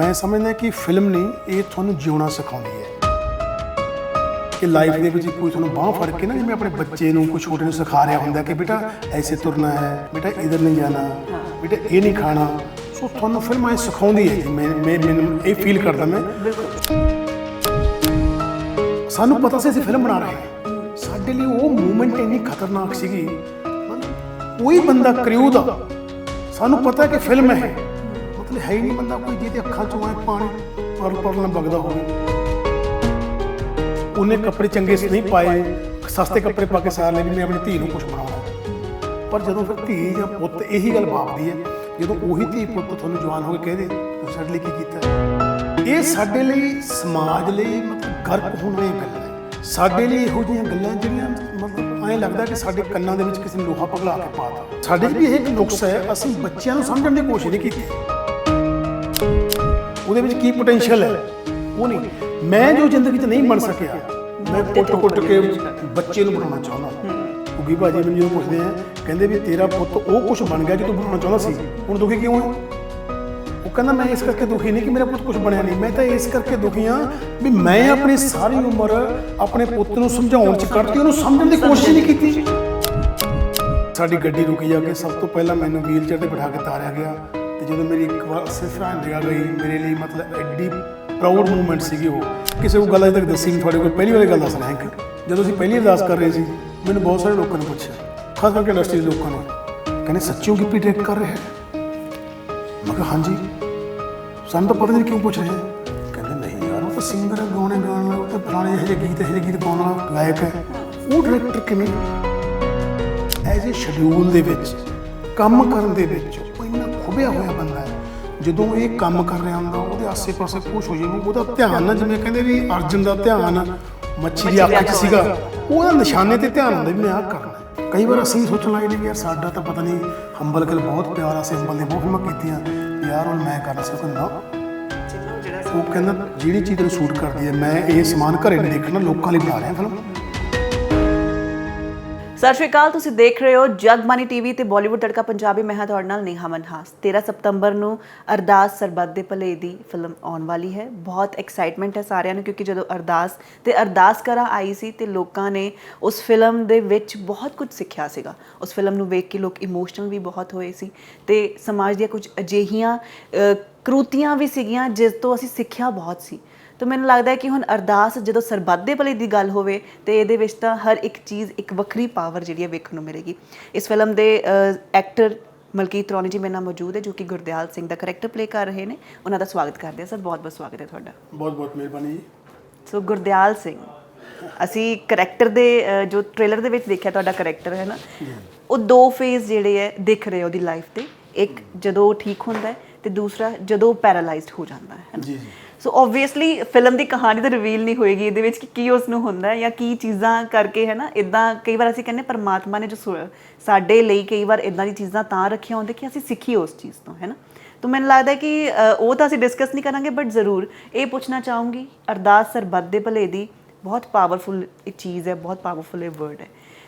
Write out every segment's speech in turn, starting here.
ਮੈਂ ਸਮਝਦਾ ਕਿ ਫਿਲਮ ਨਹੀਂ ਇਹ ਤੁਹਾਨੂੰ ਜਿਉਣਾ ਸਿਖਾਉਂਦੀ ਹੈ। ਕਿ ਲਾਈਫ ਦੇ ਵਿੱਚ ਕੋਈ ਤੁਹਾਨੂੰ ਬਾਹ ਫੜ ਕੇ ਨਾ ਜਿਵੇਂ ਆਪਣੇ ਬੱਚੇ ਨੂੰ ਕੋਈ ਛੋਟੇ ਨੂੰ ਸਿਖਾ ਰਿਹਾ ਹੁੰਦਾ ਕਿ ਬੇਟਾ ਐਸੇ ਤੁਰਨਾ ਹੈ, ਬੇਟਾ ਇਧਰ ਨਹੀਂ ਜਾਣਾ, ਬੇਟਾ ਇਹ ਨਹੀਂ ਖਾਣਾ। ਸੋ ਤੁਹਾਨੂੰ ਫਿਲਮ ਇਹ ਸਿਖਾਉਂਦੀ ਹੈ ਜੀ ਮੈਂ ਮੈਂ ਮੈਨੂੰ ਇਹ ਫੀਲ ਕਰਦਾ ਮੈਂ। ਸਾਨੂੰ ਪਤਾ ਸੀ ਅਸੀਂ ਫਿਲਮ ਬਣਾ ਰਹੇ ਹਾਂ। ਸਾਡੇ ਲਈ ਉਹ ਮੂਮੈਂਟ ਇੰਨੀ ਖਤਰਨਾਕ ਸੀਗੀ। ਕੋਈ ਬੰਦਾ ਕਰਿਊ ਦਾ, ਸਾਨੂੰ ਪਤਾ ਕਿ ਫਿਲਮ ਹੈ। ਮਤਲਬ ਹੈ ਹੀ ਨਹੀਂ ਬੰਦਾ ਕੋਈ ਜਿਹਦੇ ਅੱਖਾਂ ਚੋਂ ਐ ਪਾਣੀ ਪਰਲ ਪਰ ਨਾ ਵਗਦਾ ਹੋਵੇ। ਉਹਨੇ ਕੱਪੜੇ ਚੰਗੇ ਨਹੀਂ ਪਾਏ, ਸਸਤੇ ਕੱਪੜੇ ਪਾ ਕੇ ਸਾਰ ਲੈ ਵੀ ਮੈਂ ਆਪਣੀ ਧੀ ਨੂੰ ਕੁਝ ਬਣਾਉਣਾ ਪਰ ਜਦੋਂ ਫਿਰ ਧੀ ਜਾਂ ਪੁੱਤ ਇਹੀ ਗੱਲ ਭਾਵਦੀ ਹੈ, ਜਦੋਂ ਉਹੀ ਧੀ ਪੁੱਤ ਤੁਹਾਨੂੰ ਜਵਾਨ ਹੋ ਕੇ ਕਹਦੇ ਤੁਸੀਂ ਸਾਡੇ ਲਈ ਕੀ ਕੀਤਾ ਇਹ ਸਾਡੇ ਲਈ ਸਮਾਜ ਲਈ ਮਤਲਬ ਗਰਕ ਹੋਣ ਵਾਲੀਆਂ ਗੱਲਾਂ ਸਾਡੇ ਲਈ ਇਹੋ ਜਿਹੀਆਂ ਗੱਲਾਂ ਜਿਹੜੀਆਂ ਮਤਲਬ ਐਂ ਲੱਗਦਾ ਕਿ ਸਾਡੇ ਕੰਨਾਂ ਦੇ ਵਿੱਚ ਕਿਸੇ ਨੇ ਲੋਹਾ ਪਗਲਾ ਕੇ ਪਾਤਾ। ਸਾਡੇ 'ਚ ਵੀ ਇਹ ਇੱਕ ਨੁਕਸ ਹੈ, ਅਸੀਂ ਬੱਚਿਆਂ ਨੂੰ ਸਮਝਣ ਦੀ ਕੋਸ਼ਿਸ਼ ਨਹੀਂ ਕੀਤੀ। ਉਹਦੇ ਵਿੱਚ ਕੀ ਪੋਟੈਂਸ਼ੀਅਲ ਹੈ? ਉਹ ਨਹੀਂ। ਮੈਂ ਜੋ ਜ਼ਿੰਦਗੀ 'ਚ ਨਹੀਂ ਬਣ ਸਕਿਆ, ਮੈਂ ਕੁੱਟ-ਕੁੱਟ ਕੇ ਬੱਚੇ ਨੂੰ ਬਣਾਉਣਾ ਚਾਹੁੰਦਾ। ਉਗੀ ਭਾਜੀ ਮੈਨੂੰ ਜਦੋਂ ਪੁੱਛਦੇ ਆ, ਕਹਿੰਦੇ ਵੀ ਤੇਰਾ ਪੁੱਤ ਉਹ ਕੁਝ ਬਣ ਗਿਆ ਜੋ ਤੂੰ ਬਣਾਉਣਾ ਚਾਹੁੰਦਾ ਸੀ? ਹੁਣ ਦੁਖੀ ਕਿਉਂ ਹੈ ਉਹ ਕਹਿੰਦਾ, ਮੈਂ ਇਸ ਕਰਕੇ ਦੁਖੀ ਨਹੀਂ ਕਿ ਮੇਰਾ ਪੁੱਤ ਕੁਝ ਬਣਿਆ ਨਹੀਂ। ਮੈਂ ਤਾਂ ਇਸ ਕਰਕੇ ਦੁਖੀ ਹਾਂ ਵੀ ਮੈਂ ਆਪਣੀ ਸਾਰੀ ਉਮਰ ਆਪਣੇ ਪੁੱਤ ਨੂੰ ਸਮਝਾਉਣ ਚ ਕੱਢਤੀ ਉਹਨੂੰ ਸਮਝਣ ਦੀ ਕੋਸ਼ਿਸ਼ ਨਹੀਂ ਕੀਤੀ। ਸਾਡੀ ਗੱਡੀ ਰੁਕੀ ਜਾ ਕੇ ਸਭ ਤੋਂ ਪਹਿਲਾਂ ਮੈਨੂੰ ਵੀਲ ਚੇਅਰ ਤੇ ਬਿਠਾ ਕੇ ਤਾਰਿਆ ਗਿਆ। ਤੇ ਜਦੋਂ ਮੇਰੀ ਇੱਕ ਵਾਰ ਸਿਫਰਾਂ ਲਿਆ ਗਈ ਮੇਰੇ ਲਈ ਮਤਲਬ ਐਡੀ ਪ੍ਰਾਊਡ ਮੂਮੈਂਟ ਸੀਗੀ ਉਹ। ਕਿਸੇ ਨੂੰ ਗੱਲ ਅਜੇ ਤੱਕ ਦੱਸੀ ਨਹੀਂ, ਤੁਹਾਡੇ ਕੋਲ ਪਹਿਲੀ ਵਾਰੀ ਗੱਲ ਦੱਸ ਰਿਹਾ ਕਿ ਜਦੋਂ ਅਸੀਂ ਪਹਿਲੀ ਅਰਦਾਸ ਕਰ ਰਹੇ ਸੀ, ਮੈਨੂੰ ਬਹੁਤ ਸਾਰੇ ਲੋਕਾਂ ਨੇ ਪੁੱਛਿਆ। ਖਾਸ ਕਰਕੇ ਇੰਡਸਟਰੀ ਦੇ ਲੋਕਾਂ ਨੇ। ਕਹਿੰਦੇ, ਸੱਚਿਓ ਗਿੱਪੀ ਡਾਇਰੈਕਟ ਕਰ ਰਿਹਾ ਹੈ? ਮੈਂ ਕਿਹਾ, ਹਾਂਜੀ। ਸਾਨੂੰ ਤਾਂ ਪਤਾ ਨਹੀਂ ਕਿਉਂ ਪੁੱਛ ਰਹੇ ਕਹਿੰਦੇ, ਨਹੀਂ ਯਾਰ, ਉਹ ਤਾਂ ਸਿੰਗਰ ਹੈ ਗਾਉਣੇ ਗਾਉਣ ਵਾਲਾ, ਉਹ ਤਾਂ ਪੁਰਾਣੇ ਇਹੋ ਜਿਹੇ ਗੀਤ, ਇਹੋ ਜਿਹੇ ਗੀਤ ਗਾਉਣ ਵਾਲਾ ਗਾਇਕ ਹੈ। ਉਹ ਡਾਇਰੈਕਟਰ ਕਿਵੇਂ? ਐਜ਼ ਏ ਸ਼ਡਿਊਲ ਦੇ ਵਿੱਚ, ਕੰਮ ਕਰਨ ਦੇ ਵਿੱਚ ਖੁੱਬਿਆ ਹੋਇਆ ਬੰਦਾ ਹੈ। ਜਦੋਂ ਇਹ ਕੰਮ ਕਰ ਰਿਹਾ ਹੁੰਦਾ ਉਹਦੇ ਆਸੇ-ਪਾਸੇ ਕੁਛ ਹੋ ਜਾਵੇ ਉਹਦਾ ਧਿਆਨ ਨਾ ਜਿਵੇਂ ਕਹਿੰਦੇ ਵੀ ਅਰਜਨ ਦਾ ਧਿਆਨ ਮੱਛੀ ਦੀ ਅੱਖ 'ਚ ਸੀਗਾ ਉਹਦਾ ਨਿਸ਼ਾਨੇ ਤੇ ਧਿਆਨ ਹੁੰਦਾ ਵੀ ਮੈਂ ਆਹ ਕਰਨਾ। ਕਈ ਵਾਰ ਅਸੀਂ ਸੋਚਣ ਲੱਗੇ ਵੀ ਯਾਰ ਸਾਡਾ ਤਾਂ ਪਤਾ ਨਹੀਂ ਹੰਬਲ ਗਿੱਲ ਬਹੁਤ ਪਿਆਰਾ ਸੀ ਹੰਬਲ ਨੇ ਬਹੁਤ ਫਿਲਮਾਂ ਕੀਤੀਆਂ। ਵੀ ਯਾਰ ਹੁਣ ਮੈਂ ਕਰਨਾ ਸੀ ਕਹਿੰਦਾ ਉਹ ਕਹਿੰਦਾ ਜਿਹੜੀ ਚੀਜ਼ ਨੂੰ ਸ਼ੂਟ ਕਰਦੀ ਹੈ ਮੈਂ ਇਹ ਸਮਾਨ ਘਰੇ ਨਹੀਂ ਦੇਖਣਾ ਲੋਕਾਂ ਲਈ ਬਣਾ ਰਿਹਾ ਫਿਲਮ। ਸਤਿ ਸ਼੍ਰੀ ਅਕਾਲ, ਤੁਸੀਂ ਦੇਖ ਰਹੇ ਹੋ ਜਗਮਨੀ ਟੀਵੀ ਤੇ ਬਾਲੀਵੁੱਡ ਤੜਕਾ ਪੰਜਾਬੀ। ਮੈਂ ਹਾਂ ਤੁਹਾਡੇ ਨਾਲ ਨੇਹਾ ਮਨਹਾਸ। 13 ਸਤੰਬਰ ਨੂੰ ਅਰਦਾਸ ਸਰਬੱਤ ਦੇ ਭਲੇ ਦੀ ਫਿਲਮ ਆਉਣ ਵਾਲੀ ਹੈ। ਬਹੁਤ ਐਕਸਾਈਟਮੈਂਟ ਹੈ ਸਾਰਿਆਂ ਨੂੰ, ਕਿਉਂਕਿ ਜਦੋਂ ਅਰਦਾਸ ਤੇ ਅਰਦਾਸ ਕਰਾ ਆਈ ਸੀ ਤੇ ਲੋਕਾਂ ਨੇ ਉਸ ਫਿਲਮ ਦੇ ਵਿੱਚ ਬਹੁਤ ਕੁਝ ਸਿੱਖਿਆ ਸੀਗਾ। ਉਸ ਫਿਲਮ ਨੂੰ ਵੇਖ ਕੇ ਲੋਕ ਇਮੋਸ਼ਨਲ ਵੀ ਬਹੁਤ ਹੋਏ ਸੀ ਤੇ ਸਮਾਜ ਦੀਆਂ ਕੁਝ ਅਜਿਹੀਆਂ ਕਰੂਤੀਆਂ ਵੀ ਸੀਗੀਆਂ ਜਿਸ ਤੋਂ ਅਸੀਂ ਸਿੱਖਿਆ ਬਹੁਤ ਸੀ। ਤਾਂ ਮੈਨੂੰ ਲੱਗਦਾ ਹੈ ਕਿ ਹੁਣ ਅਰਦਾਸ ਜਦੋਂ ਸਰਬੱਤ ਦੇ ਭਲੇ ਦੀ ਗੱਲ ਹੋਵੇ ਤੇ ਇਹਦੇ ਵਿੱਚ ਤਾਂ ਹਰ ਇੱਕ ਚੀਜ਼ ਇੱਕ ਵੱਖਰੀ ਪਾਵਰ ਜਿਹੜੀ ਹੈ ਵੇਖਣ ਨੂੰ ਮਿਲੇਗੀ। ਇਸ ਫਿਲਮ ਦੇ ਐਕਟਰ ਮਲਕੀਤ ਰੌਣੀ ਜੀ ਮੇਰੇ ਨਾਲ ਮੌਜੂਦ ਹੈ ਜੋ ਕਿ ਗੁਰਦਿਆਲ ਸਿੰਘ ਦਾ ਕਰੈਕਟਰ ਪਲੇ ਕਰ ਰਹੇ ਨੇ। ਉਹਨਾਂ ਦਾ ਸਵਾਗਤ ਕਰਦੇ ਹਾਂ। ਸਰ ਬਹੁਤ ਬਹੁਤ ਸਵਾਗਤ ਹੈ ਤੁਹਾਡਾ। ਬਹੁਤ ਬਹੁਤ ਮਿਹਰਬਾਨੀ ਜੀ। ਸੋ ਗੁਰਦਿਆਲ ਸਿੰਘ ਅਸੀਂ ਕਰੈਕਟਰ ਦੇ ਜੋ ਟ੍ਰੇਲਰ ਦੇ ਵਿੱਚ ਦੇਖਿਆ ਤੁਹਾਡਾ ਕਰੈਕਟਰ ਹੈ ਨਾ? ਉਹ ਦੋ ਫੇਜ਼ ਜਿਹੜੇ ਹੈ ਦਿਖ ਰਹੇ ਉਹਦੀ ਲਾਈਫ ਤੇ। ਇੱਕ ਜਦੋਂ ਉਹ ਠੀਕ ਹੁੰਦਾ ਹੈ ਤੇ ਦੂਸਰਾ ਜਦੋਂ ਪੈਰਾਲਾਈਜ਼ਡ ਹੋ ਜਾਂਦਾ ਹੈ ਜੀ ਜੀ। ਸੋ ਆਬਵੀਅਸਲੀ ਫਿਲਮ ਦੀ ਕਹਾਣੀ ਤਾਂ ਰਿਵੀਲ ਨਹੀਂ ਹੋਏਗੀ ਇਹਦੇ ਵਿੱਚ ਕਿ ਕੀ ਉਸ ਨੂੰ ਹੁੰਦਾ ਹੈ ਜਾਂ ਕੀ ਚੀਜ਼ਾਂ ਕਰਕੇ ਹੈ ਨਾ? ਇਦਾਂ ਕਈ ਵਾਰ ਅਸੀਂ ਕਹਿੰਦੇ ਪਰਮਾਤਮਾ ਨੇ ਜੋ ਸਾਡੇ ਲਈ ਕਈ ਵਾਰ ਇਦਾਂ ਦੀ ਚੀਜ਼ਾਂ ਤਾਂ ਰੱਖੀਆਂ ਹੁੰਦੇ ਕਿ ਅਸੀਂ ਸਿੱਖੀਏ ਉਸ ਚੀਜ਼ ਤੋਂ ਹੈ ਨਾ? ਤਾਂ ਮੈਨੂੰ ਲੱਗਦਾ ਹੈ ਕਿ ਉਹ ਤਾਂ ਅਸੀਂ ਡਿਸਕਸ ਨਹੀਂ ਕਰਾਂਗੇ ਬਟ ਜ਼ਰੂਰ ਇਹ ਪੁੱਛਣਾ ਚਾਹੂੰਗੀ ਅਰਦਾਸ ਸਰਬੱਤ ਦੇ ਭਲੇ ਦੀ ਬਹੁਤ ਪਾਵਰਫੁਲ ਇੱਕ ਚੀਜ਼ ਹੈ ਬਹੁਤ ਪਾਵਰਫੁਲ ਇਹ ਵਰਡ ਹੈ।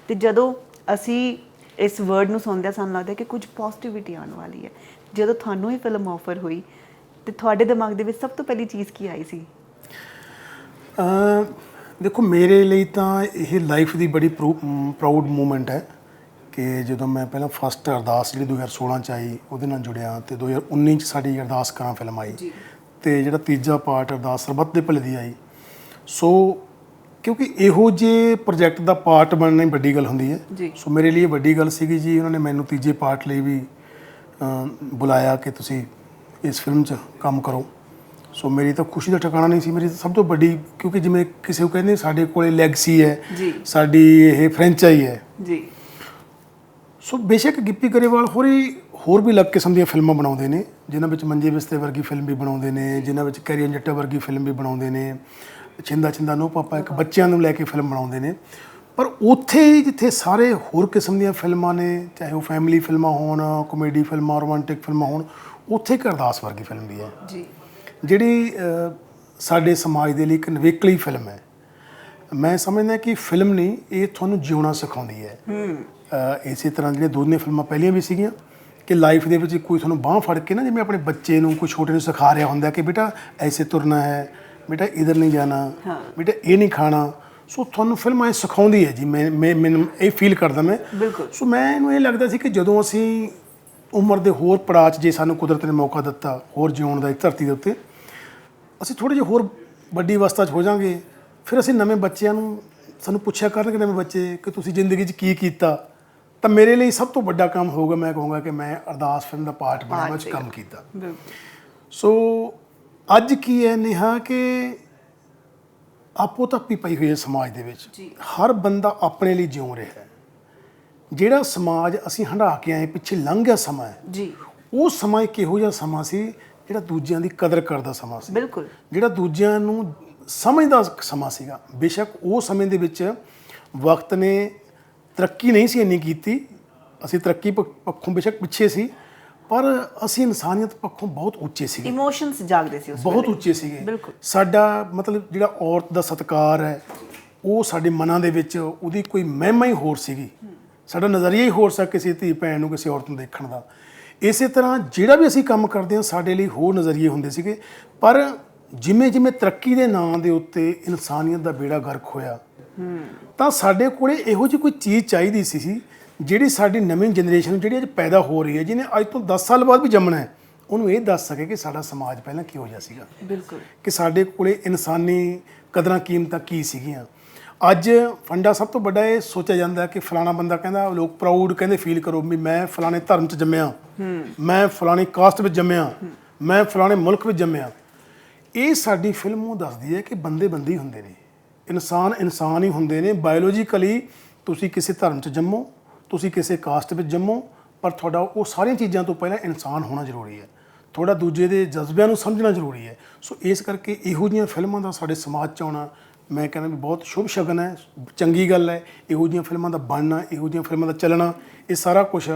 ਤੇ ਜਦੋਂ ਅਸੀਂ ਇਸ ਵਰਡ ਨੂੰ ਸੁਣਦੇ ਸਾਨੂੰ ਲੱਗਦਾ ਹੈ ਕਿ ਕੁਝ ਪੋਜ਼ਿਟਿਵਿਟੀ ਆਉਣ ਵਾਲੀ ਹੈ ਜਦੋਂ ਤੁਹਾਨੂੰ ਇਹ ਫਿਲਮ ਆਫਰ ਹੋਈ ਤੇ ਤੁਹਾਡੇ ਦਿਮਾਗ ਦੇ ਵਿੱਚ ਸਭ ਤੋਂ ਪਹਿਲੀ ਚੀਜ਼ ਕੀ ਆਈ ਸੀ? ਅਮ ਦੇਖੋ ਮੇਰੇ ਲਈ ਤਾਂ ਇਹ ਲਾਈਫ ਦੀ ਬੜੀ ਪ੍ਰਾਊਡ ਮੂਮੈਂਟ ਹੈ ਕਿ ਜਦੋਂ ਮੈਂ ਪਹਿਲਾਂ ਫਸਟ ਅਰਦਾਸ ਜਿਹੜੀ 2016 ਚ ਆਈ ਉਹਦੇ ਨਾਲ ਜੁੜਿਆ ਤੇ 2019 ਚ ਸਾਡੀ ਅਰਦਾਸ ਕਰਾਂ ਫਿਲਮ ਆਈ। ਤੇ ਜਿਹੜਾ ਤੀਜਾ ਪਾਰਟ ਅਰਦਾਸ ਸਰਬੱਤ ਦੇ ਭਲੇ ਦੀ ਆਈ। ਸੋ ਕਿਉਂਕਿ ਇਹੋ ਜੇ ਪ੍ਰੋਜੈਕਟ ਦਾ ਪਾਰਟ ਬਣਨਾ ਹੀ ਵੱਡੀ ਗੱਲ ਹੁੰਦੀ ਹੈ। ਸੋ ਮੇਰੇ ਲਈ ਇਹ ਵੱਡੀ ਗੱਲ ਸੀਗੀ ਜੀ ਉਹਨਾਂ ਨੇ ਮੈਨੂੰ ਤੀਜੇ ਪਾਰਟ ਲਈ ਵੀ ਬੁਲਾਇਆ ਕਿ ਤੁਸੀਂ ਇਸ ਫਿਲਮ 'ਚ ਕੰਮ ਕਰੋ। ਸੋ ਮੇਰੀ ਤਾਂ ਖੁਸ਼ੀ ਦਾ ਠਿਕਾਣਾ ਨਹੀਂ ਸੀ। ਮੇਰੀ ਤਾਂ ਸਭ ਤੋਂ ਵੱਡੀ ਕਿਉਂਕਿ ਜਿਵੇਂ ਕਿਸੇ ਨੂੰ ਕਹਿੰਦੇ ਸਾਡੇ ਕੋਲੇ ਲੈਗਸੀ ਹੈ। ਸਾਡੀ ਇਹ ਫਰੈਂਚਾਈ ਹੈ। ਜੀ। ਸੋ ਬੇਸ਼ੱਕ ਗਿੱਪੀ ਗਰੇਵਾਲ ਹੋਰ ਹੋਰ ਵੀ ਅਲੱਗ ਕਿਸਮ ਦੀਆਂ ਫਿਲਮਾਂ ਬਣਾਉਂਦੇ ਨੇ ਜਿਨ੍ਹਾਂ ਵਿੱਚ ਮੰਜੇ ਬਿਸਤੇ ਵਰਗੀ ਫਿਲਮ ਵੀ ਬਣਾਉਂਦੇ ਨੇ ਜਿਨ੍ਹਾਂ ਵਿੱਚ ਕੈਰੀਅਨ ਜੱਟਾ ਵਰਗੀ ਫਿਲਮ ਵੀ ਬਣਾਉਂਦੇ ਨੇ ਛਿੰਦਾ ਛਿੰਦਾ ਨੋ ਪਾਪਾ ਇੱਕ ਬੱਚਿਆਂ ਨੂੰ ਲੈ ਕੇ ਫਿਲਮ ਬਣਾਉਂਦੇ ਨੇ। ਪਰ ਉੱਥੇ ਹੀ ਜਿੱਥੇ ਸਾਰੇ ਹੋਰ ਕਿਸਮ ਦੀਆਂ ਫਿਲਮਾਂ ਨੇ ਚਾਹੇ ਉਹ ਫੈਮਿਲੀ ਫਿਲਮਾਂ ਹੋਣ ਕਾਮੇਡੀ ਫਿਲਮਾਂ ਰੋਮਾਂਟਿਕ ਫਿਲਮਾਂ ਹੋਣ ਉੱਥੇ ਇੱਕ ਅਰਦਾਸ ਵਰਗੀ ਫਿਲਮ ਵੀ ਹੈ। ਜੀ। ਜਿਹੜੀ ਸਾਡੇ ਸਮਾਜ ਦੇ ਲਈ ਇੱਕ ਨਵੇਕਲੀ ਫਿਲਮ ਹੈ। ਮੈਂ ਸਮਝਦਾ ਕਿ ਫਿਲਮ ਨਹੀਂ ਇਹ ਤੁਹਾਨੂੰ ਜਿਉਣਾ ਸਿਖਾਉਂਦੀ ਹੈ। ਹੂੰ। ਇਸੇ ਤਰ੍ਹਾਂ ਜਿਹੜੀਆਂ ਦੋਨੇ ਫਿਲਮਾਂ ਪਹਿਲੀਆਂ ਵੀ ਸੀਗੀਆਂ ਕਿ ਲਾਈਫ ਦੇ ਵਿੱਚ ਕੋਈ ਤੁਹਾਨੂੰ ਬਾਹ ਫੜ ਕੇ ਨਾ ਜਿਵੇਂ ਆਪਣੇ ਬੱਚੇ ਨੂੰ ਕੋਈ ਛੋਟੇ ਨੂੰ ਸਿਖਾ ਰਿਹਾ ਹੁੰਦਾ ਕਿ ਬੇਟਾ ਐਸੇ ਤੁਰਨਾ ਹੈ ਬੇਟਾ ਇਧਰ ਨਹੀਂ ਜਾਣਾ। ਬੇਟਾ ਇਹ ਨਹੀਂ ਖਾਣਾ ਸੋ ਤੁਹਾਨੂੰ ਫਿਲਮ ਐ ਸਿਖਾਉਂਦੀ ਹੈ ਜੀ ਮੈਂ ਮੈਂ ਮੈਨੂੰ ਇਹ ਫੀਲ ਕਰਦਾ ਮੈਂ। ਬਿਲਕੁਲ। ਸੋ ਮੈਨੂੰ ਇਹ ਲੱਗਦਾ ਸੀ ਕਿ ਜਦੋਂ ਅਸੀਂ ਉਮਰ ਦੇ ਹੋਰ ਪੜਾਅ 'ਚ ਜੇ ਸਾਨੂੰ ਕੁਦਰਤ ਨੇ ਮੌਕਾ ਦਿੱਤਾ ਹੋਰ ਜਿਉਣ ਦਾ ਇਸ ਧਰਤੀ ਦੇ ਉੱਤੇ ਅਸੀਂ ਥੋੜੇ ਜਿਹਾ ਹੋਰ ਵੱਡੀ ਅਵਸਥਾ 'ਚ ਹੋ ਜਾਾਂਗੇ। ਫਿਰ ਅਸੀਂ ਨਵੇਂ ਬੱਚਿਆਂ ਨੂੰ ਸਾਨੂੰ ਪੁੱਛਿਆ ਕਰਨਗੇ ਨਵੇਂ ਬੱਚੇ ਕਿ ਤੁਸੀਂ ਜ਼ਿੰਦਗੀ 'ਚ ਕੀ ਕੀਤਾ? ਤਾਂ ਮੇਰੇ ਲਈ ਸਭ ਤੋਂ ਵੱਡਾ ਕੰਮ ਹੋਊਗਾ ਮੈਂ ਕਹੂੰਗਾ ਕਿ ਮੈਂ ਅਰਦਾਸ ਫਿਲਮ ਦਾ ਪਾਰਟ ਬਣਿਆ ਮੈਂ ਉਹ 'ਚ ਕੰਮ ਕੀਤਾ। ਸੋ ਅੱਜ ਕੀ ਹੈ ਨੇਹਾ ਕਿ ਆਪੋ ਤੱਪੀ ਪਈ ਹੋਈ ਹੈ ਸਮਾਜ ਦੇ ਵਿੱਚ। ਹਰ ਬੰਦਾ ਆਪਣੇ ਲਈ ਜਿਉ ਰਿਹਾ ਹੈ। ਜਿਹੜਾ ਸਮਾਜ ਅਸੀਂ ਹੰਢਾ ਕੇ ਆਏ ਪਿੱਛੇ ਲੰਘ ਗਿਆ ਸਮਾਂ ਹੈ ਜੀ। ਉਹ ਸਮਾਂ ਇੱਕ ਇਹੋ ਜਿਹਾ ਸਮਾਂ ਸੀ ਜਿਹੜਾ ਦੂਜਿਆਂ ਦੀ ਕਦਰ ਕਰਦਾ ਸਮਾਂ ਸੀ। ਬਿਲਕੁਲ। ਜਿਹੜਾ ਦੂਜਿਆਂ ਨੂੰ ਸਮਝਦਾ ਸਮਾਂ ਸੀਗਾ। ਬੇਸ਼ੱਕ ਉਹ ਸਮੇਂ ਦੇ ਵਿੱਚ ਵਕਤ ਨੇ ਤਰੱਕੀ ਨਹੀਂ ਸੀ ਇੰਨੀ ਕੀਤੀ। ਅਸੀਂ ਤਰੱਕੀ ਪੱਖੋਂ ਬੇਸ਼ੱਕ ਪਿੱਛੇ ਸੀ। ਪਰ ਅਸੀਂ ਇਨਸਾਨੀਅਤ ਪੱਖੋਂ ਬਹੁਤ ਉੱਚੇ ਸੀਗੇ। ਇਮੋਸ਼ਨਸ ਜਾਗਦੇ ਸੀ ਉਸ ਬਹੁਤ। ਉੱਚੇ ਸੀਗੇ। ਸਾਡਾ ਮਤਲਬ ਜਿਹੜਾ ਔਰਤ ਦਾ ਸਤਿਕਾਰ ਹੈ ਉਹ ਸਾਡੇ ਮਨਾਂ ਦੇ ਵਿੱਚ ਉਹਦੀ ਕੋਈ ਮਹਿਮਾ ਹੀ ਹੋਰ ਸੀਗੀ। ਸਾਡਾ ਨਜ਼ਰੀਆ ਹੀ ਹੋਰ ਸੀ ਕਿਸੇ ਧੀ ਭੈਣ ਨੂੰ ਕਿਸੇ ਔਰਤ ਨੂੰ ਦੇਖਣ ਦਾ। ਇਸੇ ਤਰ੍ਹਾਂ ਜਿਹੜਾ ਵੀ ਅਸੀਂ ਕੰਮ ਕਰਦੇ ਹਾਂ ਸਾਡੇ ਲਈ ਹੋਰ ਨਜ਼ਰੀਏ ਹੁੰਦੇ ਸੀਗੇ। ਪਰ ਜਿਵੇਂ ਜਿਵੇਂ ਤਰੱਕੀ ਦੇ ਨਾਂ ਦੇ ਉੱਤੇ ਇਨਸਾਨੀਅਤ ਦਾ ਬੇੜਾ ਗਰਕ ਹੋਇਆ ਤਾਂ ਸਾਡੇ ਕੋਲੇ ਇਹੋ ਜਿਹੀ ਕੋਈ ਚੀਜ਼ ਚਾਹੀਦੀ ਸੀ ਸੀ ਜਿਹੜੀ ਸਾਡੀ ਨਵੀਂ ਜਨਰੇਸ਼ਨ ਜਿਹੜੀ ਅੱਜ ਪੈਦਾ ਹੋ ਰਹੀ ਹੈ ਜਿਹਨੇ ਅੱਜ ਤੋਂ 10 ਸਾਲ ਬਾਅਦ ਵੀ ਜੰਮਣਾ ਹੈ ਉਹਨੂੰ ਇਹ ਦੱਸ ਸਕੇ ਕਿ ਸਾਡਾ ਸਮਾਜ ਪਹਿਲਾਂ ਕਿਹੋ ਜਿਹਾ ਸੀਗਾ। ਬਿਲਕੁਲ। ਕਿ ਸਾਡੇ ਕੋਲੇ ਇਨਸਾਨੀ ਕਦਰਾਂ ਕੀਮਤਾਂ ਕੀ ਸੀਗੀਆਂ। ਅੱਜ ਫੰਡਾ ਸਭ ਤੋਂ ਵੱਡਾ ਇਹ ਸੋਚਿਆ ਜਾਂਦਾ ਹੈ ਕਿ ਫਲਾਣਾ ਬੰਦਾ ਕਹਿੰਦਾ ਲੋਕ ਪ੍ਰਾਊਡ ਕਹਿੰਦੇ ਫੀਲ ਕਰੋ ਵੀ ਮੈਂ ਫਲਾਣੇ ਧਰਮ 'ਚ ਜੰਮਿਆ। ਮੈਂ ਫਲਾਣੀ ਕਾਸਟ ਵਿੱਚ ਜੰਮਿਆ। ਮੈਂ ਫਲਾਣੇ ਮੁਲਕ ਵਿੱਚ ਜੰਮਿਆ। ਇਹ ਸਾਡੀ ਫਿਲਮ ਉਹ ਦੱਸਦੀ ਹੈ ਕਿ ਬੰਦੇ ਬੰਦੇ ਹੀ ਹੁੰਦੇ ਨੇ। ਇਨਸਾਨ ਇਨਸਾਨ ਹੀ ਹੁੰਦੇ ਨੇ। ਬਾਇਓਲੋਜੀਕਲੀ ਤੁਸੀਂ ਕਿਸੇ ਧਰਮ 'ਚ ਜੰਮੋ ਤੁਸੀਂ ਕਿਸੇ ਕਾਸਟ ਵਿੱਚ ਜੰਮੋ ਪਰ ਤੁਹਾਡਾ ਉਹ ਸਾਰੀਆਂ ਚੀਜ਼ਾਂ ਤੋਂ ਪਹਿਲਾਂ ਇਨਸਾਨ ਹੋਣਾ ਜ਼ਰੂਰੀ ਹੈ। ਥੋੜਾ ਦੂਜੇ ਦੇ ਜਜ਼ਬਿਆਂ ਨੂੰ ਸਮਝਣਾ ਜ਼ਰੂਰੀ ਹੈ। ਸੋ ਇਸ ਕਰਕੇ ਇਹੋ ਜਿਹੀਆਂ ਫਿਲਮਾਂ ਦਾ ਸਾਡੇ ਸਮਾਜ 'ਚ ਆਉਣਾ ਮੈਂ ਕਹਿੰਦਾ ਵੀ ਬਹੁਤ ਸ਼ੁਭ ਸ਼ਗਨ ਹੈ ਚੰਗੀ ਗੱਲ ਹੈ ਇਹੋ ਜਿਹੀਆਂ ਫਿਲਮਾਂ ਦਾ ਬਣਨਾ ਇਹੋ ਜਿਹੀਆਂ ਫਿਲਮਾਂ ਦਾ ਚੱਲਣਾ ਇਹ ਸਾਰਾ ਕੁਝ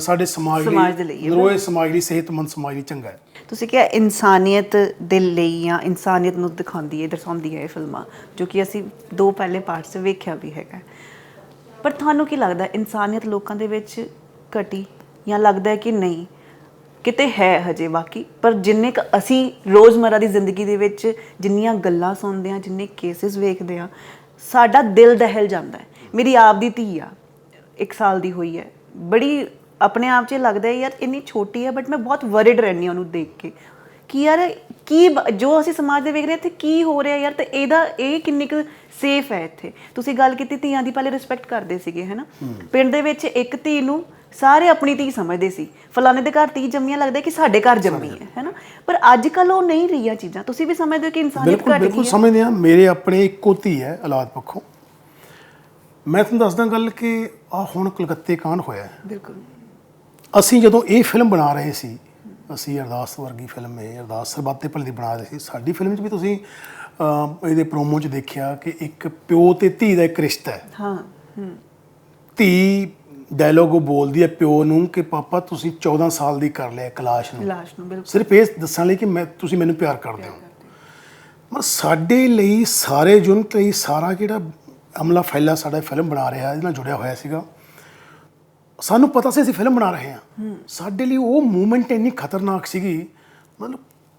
ਸਾਡੇ ਸਮਾਜ ਸਮਾਜ ਦੇ ਲਈ। ਨਰੋਏ ਸਮਾਜ ਲਈ ਸਿਹਤਮੰਦ ਸਮਾਜ ਲਈ ਚੰਗਾ ਹੈ। ਤੁਸੀਂ ਕਿਹਾ ਇਨਸਾਨੀਅਤ ਦੇ ਲਈ ਜਾਂ ਇਨਸਾਨੀਅਤ ਨੂੰ ਦਿਖਾਉਂਦੀ ਹੈ ਦਰਸਾਉਂਦੀ ਹੈ ਇਹ ਫਿਲਮਾਂ ਜੋ ਕਿ ਅਸੀਂ ਦੋ ਪਹਿਲੇ ਪਾਰਟਸ ਵੇਖਿਆ ਵੀ ਹੈਗਾ। ਪਰ ਤੁਹਾਨੂੰ ਕੀ ਲੱਗਦਾ, ਇਨਸਾਨੀਅਤ ਲੋਕਾਂ ਦੇ ਵਿੱਚ ਘਟੀ ਜਾਂ ਲੱਗਦਾ ਹੈ ਕਿ ਨਹੀਂ? ਕਿਤੇ ਹੈ ਹਜੇ ਬਾਕੀ ਪਰ ਜਿੰਨੇ ਕ ਅਸੀਂ ਰੋਜ਼ਮਰਾ ਦੀ ਜ਼ਿੰਦਗੀ ਦੇ ਵਿੱਚ ਜਿੰਨੀਆਂ ਗੱਲਾਂ ਸੁਣਦੇ ਆ ਜਿੰਨੇ ਕੇਸਿਸ ਵੇਖਦੇ ਆ ਸਾਡਾ ਦਿਲ ਦਹਿਲ ਜਾਂਦਾ ਹੈ। ਮੇਰੀ ਆਪ ਦੀ ਧੀ ਆ, ਇੱਕ ਸਾਲ ਦੀ ਹੋਈ ਹੈ। ਬੜੀ ਆਪਣੇ ਆਪ 'ਚ ਲੱਗਦਾ ਹੈ, ਯਾਰ ਇੰਨੀ ਛੋਟੀ ਹੈ ਬਟ ਮੈਂ ਬਹੁਤ ਵਰਿਡ ਰਹਿੰਦੀ ਹਾਂ ਉਹਨੂੰ ਦੇਖ ਕੇ। ਕਿ ਯਾਰ ਕੀ ਜੋ ਅਸੀਂ ਸਮਾਜ ਦੇ ਵੇਖ ਰਹੇ ਇੱਥੇ ਕੀ ਹੋ ਰਿਹਾ ਯਾਰ ਤੇ ਇਹਦਾ ਇਹ ਕਿੰਨੀ ਕੁ ਸੇਫ ਹੈ ਇੱਥੇ? ਤੁਸੀਂ ਗੱਲ ਕੀਤੀ ਧੀਆਂ ਦੀ ਪਹਿਲੇ ਰਿਸਪੈਕਟ ਕਰਦੇ ਸੀਗੇ ਹੈਨਾ? ਪਿੰਡ ਦੇ ਵਿੱਚ ਇੱਕ ਧੀ ਨੂੰ ਸਾਰੇ ਆਪਣੀ ਧੀ ਸਮਝਦੇ ਸੀ। ਫਲਾਣੇ ਦੇ ਘਰ ਧੀ ਜੰਮੀਆਂ ਲੱਗਦਾ ਕਿ ਸਾਡੇ ਘਰ ਜੰਮੀ ਹੈ ਹੈਨਾ? ਪਰ ਅੱਜ ਕੱਲ ਉਹ ਨਹੀਂ ਰਹੀਆਂ ਚੀਜ਼ਾਂ। ਤੁਸੀਂ ਵੀ ਸਮਝਦੇ ਹੋ ਕਿ ਇਨਸਾਨੀਅਤ ਬਿਲਕੁਲ ਘਟ ਬਿਲਕੁਲ ਗਈ ਹੈ। ਸਮਝਦੇ ਆ ਮੇਰੇ ਆਪਣੇ ਇੱਕੋ ਧੀ ਹੈ ਔਲਾਦ ਪੱਖੋਂ। ਮੈਂ ਤੁਹਾਨੂੰ ਦੱਸਦਾ ਗੱਲ ਕਿ ਆ ਹੁਣ ਕਲਕੱਤੇ ਕਾਂਡ ਹੋਇਆ ਹੈ। ਬਿਲਕੁਲ। ਅਸੀਂ ਜਦੋਂ ਇਹ ਫਿਲਮ ਬਣਾ ਰਹੇ ਸੀ ਅਸੀਂ ਅਰਦਾਸ ਵਰਗੀ ਫਿਲਮ ਹੈ ਅਰਦਾਸ ਸਰਬੱਤੇ ਭਲੇ ਦੀ ਬਣਾ ਰਹੇ ਸੀ। ਸਾਡੀ ਫਿਲਮ 'ਚ ਵੀ ਤੁਸੀਂ ਇਹਦੇ ਪ੍ਰੋਮੋ 'ਚ ਦੇਖਿਆ ਕਿ ਇੱਕ ਪਿਓ ਤੇ ਧੀ ਦਾ ਇੱਕ ਰਿਸ਼ਤਾ ਹੈ। ਧੀ ਡਾਇਲੋਗ ਉਹ ਬੋਲਦੀ ਹੈ ਪਿਓ ਨੂੰ ਕਿ ਪਾਪਾ ਤੁਸੀਂ 14 ਸਾਲ ਦੀ ਕਰ ਲਿਆ ਕਲਾਸ਼ ਨੂੰ। ਲਾਸ਼ ਨੂੰ ਬਿਲਕੁਲ। ਸਿਰਫ ਇਹ ਦੱਸਣ ਲਈ ਕਿ ਮੈਂ ਤੁਸੀਂ ਮੈਨੂੰ ਪਿਆਰ ਕਰਦੇ ਹੋ। ਪਰ ਸਾਡੇ ਲਈ ਸਾਰੇ ਯੂਨਿਟ ਲਈ ਸਾਰਾ ਜਿਹੜਾ ਅਮਲਾ ਫੈਲਾ ਸਾਡਾ ਫਿਲਮ ਬਣਾ ਰਿਹਾ ਇਹਦੇ ਨਾਲ ਜੁੜਿਆ ਹੋਇਆ ਸੀਗਾ। ਸਾਨੂੰ ਪਤਾ ਸੀ ਅਸੀਂ ਫਿਲਮ ਬਣਾ ਰਹੇ ਹਾਂ। ਸਾਡੇ ਲਈ ਉਹ ਮੂਵਮੈਂਟ ਇੰਨੀ ਖਤਰਨਾਕ ਸੀਗੀ ਮਤਲਬ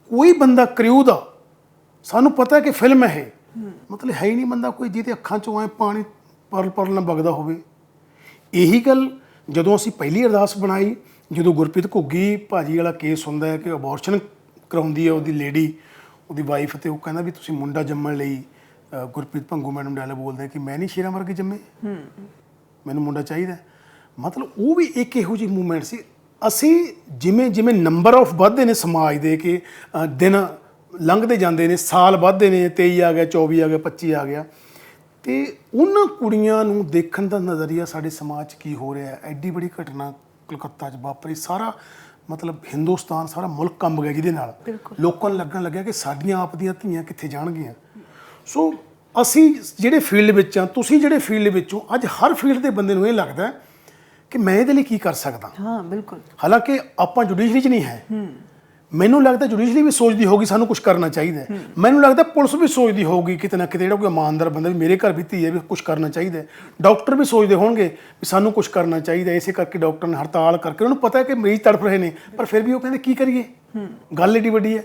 ਕੋਈ ਬੰਦਾ ਕ੍ਰਿਊ ਦਾ ਸਾਨੂੰ ਪਤਾ ਕਿ ਫਿਲਮ ਹੈ ਇਹ। ਮਤਲਬ ਹੈ ਹੀ ਨਹੀਂ ਬੰਦਾ ਕੋਈ ਜਿਹਦੇ ਅੱਖਾਂ ਚੋਂ ਐ ਪਾਣੀ ਪਰਲ ਪਰਲ ਨਾ ਵਗਦਾ ਹੋਵੇ। ਇਹੀ ਗੱਲ ਜਦੋਂ ਅਸੀਂ ਪਹਿਲੀ ਅਰਦਾਸ ਬਣਾਈ ਜਦੋਂ ਗੁਰਪ੍ਰੀਤ ਘੁੱਗੀ ਭਾਜੀ ਵਾਲਾ ਕੇਸ ਹੁੰਦਾ ਹੈ ਕਿ ਅਬੋਰਸ਼ਨ ਕਰਾਉਂਦੀ ਹੈ ਉਹਦੀ ਲੇਡੀ ਉਹਦੀ ਵਾਈਫ ਤੇ ਉਹ ਕਹਿੰਦਾ ਵੀ ਤੁਸੀਂ ਮੁੰਡਾ ਜੰਮਣ ਲਈ ਗੁਰਪ੍ਰੀਤ ਭੰਗੂ ਮੈਡਮ ਡਾਇਲੌਗ ਬੋਲਦੇ ਕਿ ਮੈਂ ਨਹੀਂ ਸ਼ੇਰਾਂ ਵਰਗੇ ਜੰਮੇ। ਮੈਨੂੰ ਮੁੰਡਾ ਚਾਹੀਦਾ ਹੈ। ਮਤਲਬ ਉਹ ਵੀ ਇੱਕ ਇਹੋ ਜਿਹੀ ਮੂਵਮੈਂਟ ਸੀ। ਅਸੀਂ ਜਿਵੇਂ ਜਿਵੇਂ ਨੰਬਰ ਆਫ ਵੱਧਦੇ ਨੇ ਸਮਾਜ ਦੇ ਕਿ ਅ, ਦਿਨ ਲੰਘਦੇ ਜਾਂਦੇ ਨੇ ਸਾਲ ਵੱਧਦੇ ਨੇ 23 ਆ ਗਿਆ 24 ਆ ਗਿਆ 25 ਆ ਗਿਆ। ਤੇ ਉਹਨਾਂ ਕੁੜੀਆਂ ਨੂੰ ਦੇਖਣ ਦਾ ਨਜ਼ਰੀਆ ਸਾਡੇ ਸਮਾਜ 'ਚ ਕੀ ਹੋ ਰਿਹਾ ਹੈ? ਐਡੀ ਬੜੀ ਘਟਨਾ ਕਲਕੱਤਾ 'ਚ ਵਾਪਰੀ। ਸਾਰਾ ਮਤਲਬ ਹਿੰਦੁਸਤਾਨ ਸਾਰਾ ਮੁਲਕ ਕੰਬ ਗਿਆ ਜਿਹਦੇ ਨਾਲ। ਲੋਕਾਂ ਨੂੰ ਲੱਗਣ ਲੱਗਿਆ ਕਿ ਸਾਡੀਆਂ ਆਪ ਦੀਆਂ ਧੀਆਂ ਕਿੱਥੇ ਜਾਣਗੀਆਂ? ਸੋ ਅਸੀਂ ਜਿਹੜੇ ਫੀਲਡ ਵਿੱਚ ਆ ਤੁਸੀਂ ਜਿਹੜੇ ਫੀਲਡ ਵਿੱਚੋਂ ਅੱਜ ਹਰ ਫੀਲਡ ਦੇ ਬੰਦੇ ਨੂੰ ਇਹ ਲੱਗਦਾ ਹੈ ਕਿ ਮੈਂ ਇਹਦੇ ਲਈ ਕੀ ਕਰ ਸਕਦਾ? ਹਾਂ ਬਿਲਕੁਲ। ਹਾਲਾਂਕਿ ਆਪਾਂ ਜੁਡੀਸ਼ਰੀ 'ਚ ਨਹੀਂ ਹੈ। ਮੈਨੂੰ ਲੱਗਦਾ ਜੁਡੀਸ਼ਰੀ ਵੀ ਸੋਚਦੀ ਹੋਗੀ ਸਾਨੂੰ ਕੁਝ ਕਰਨਾ ਚਾਹੀਦਾ ਹੈ। ਮੈਨੂੰ ਲੱਗਦਾ ਪੁਲਿਸ ਵੀ ਸੋਚਦੀ ਹੋਊਗੀ ਕਿਤੇ ਨਾ ਕਿਤੇ ਜਿਹੜਾ ਕੋਈ ਇਮਾਨਦਾਰ ਬੰਦਾ ਵੀ ਮੇਰੇ ਘਰ ਵੀ ਧੀ ਹੈ ਵੀ ਕੁਝ ਕਰਨਾ ਚਾਹੀਦਾ। ਡਾਕਟਰ ਵੀ ਸੋਚਦੇ ਹੋਣਗੇ ਵੀ ਸਾਨੂੰ ਕੁਝ ਕਰਨਾ ਚਾਹੀਦਾ। ਇਸੇ ਕਰਕੇ ਡਾਕਟਰ ਨੇ ਹੜਤਾਲ ਕਰਕੇ ਉਹਨਾਂ ਨੂੰ ਪਤਾ ਹੈ ਕਿ ਮਰੀਜ਼ ਤੜਫ ਰਹੇ ਨੇ ਪਰ ਫਿਰ ਵੀ ਉਹ ਕਹਿੰਦੇ ਕੀ ਕਰੀਏ? ਗੱਲ ਏਡੀ ਵੱਡੀ ਹੈ।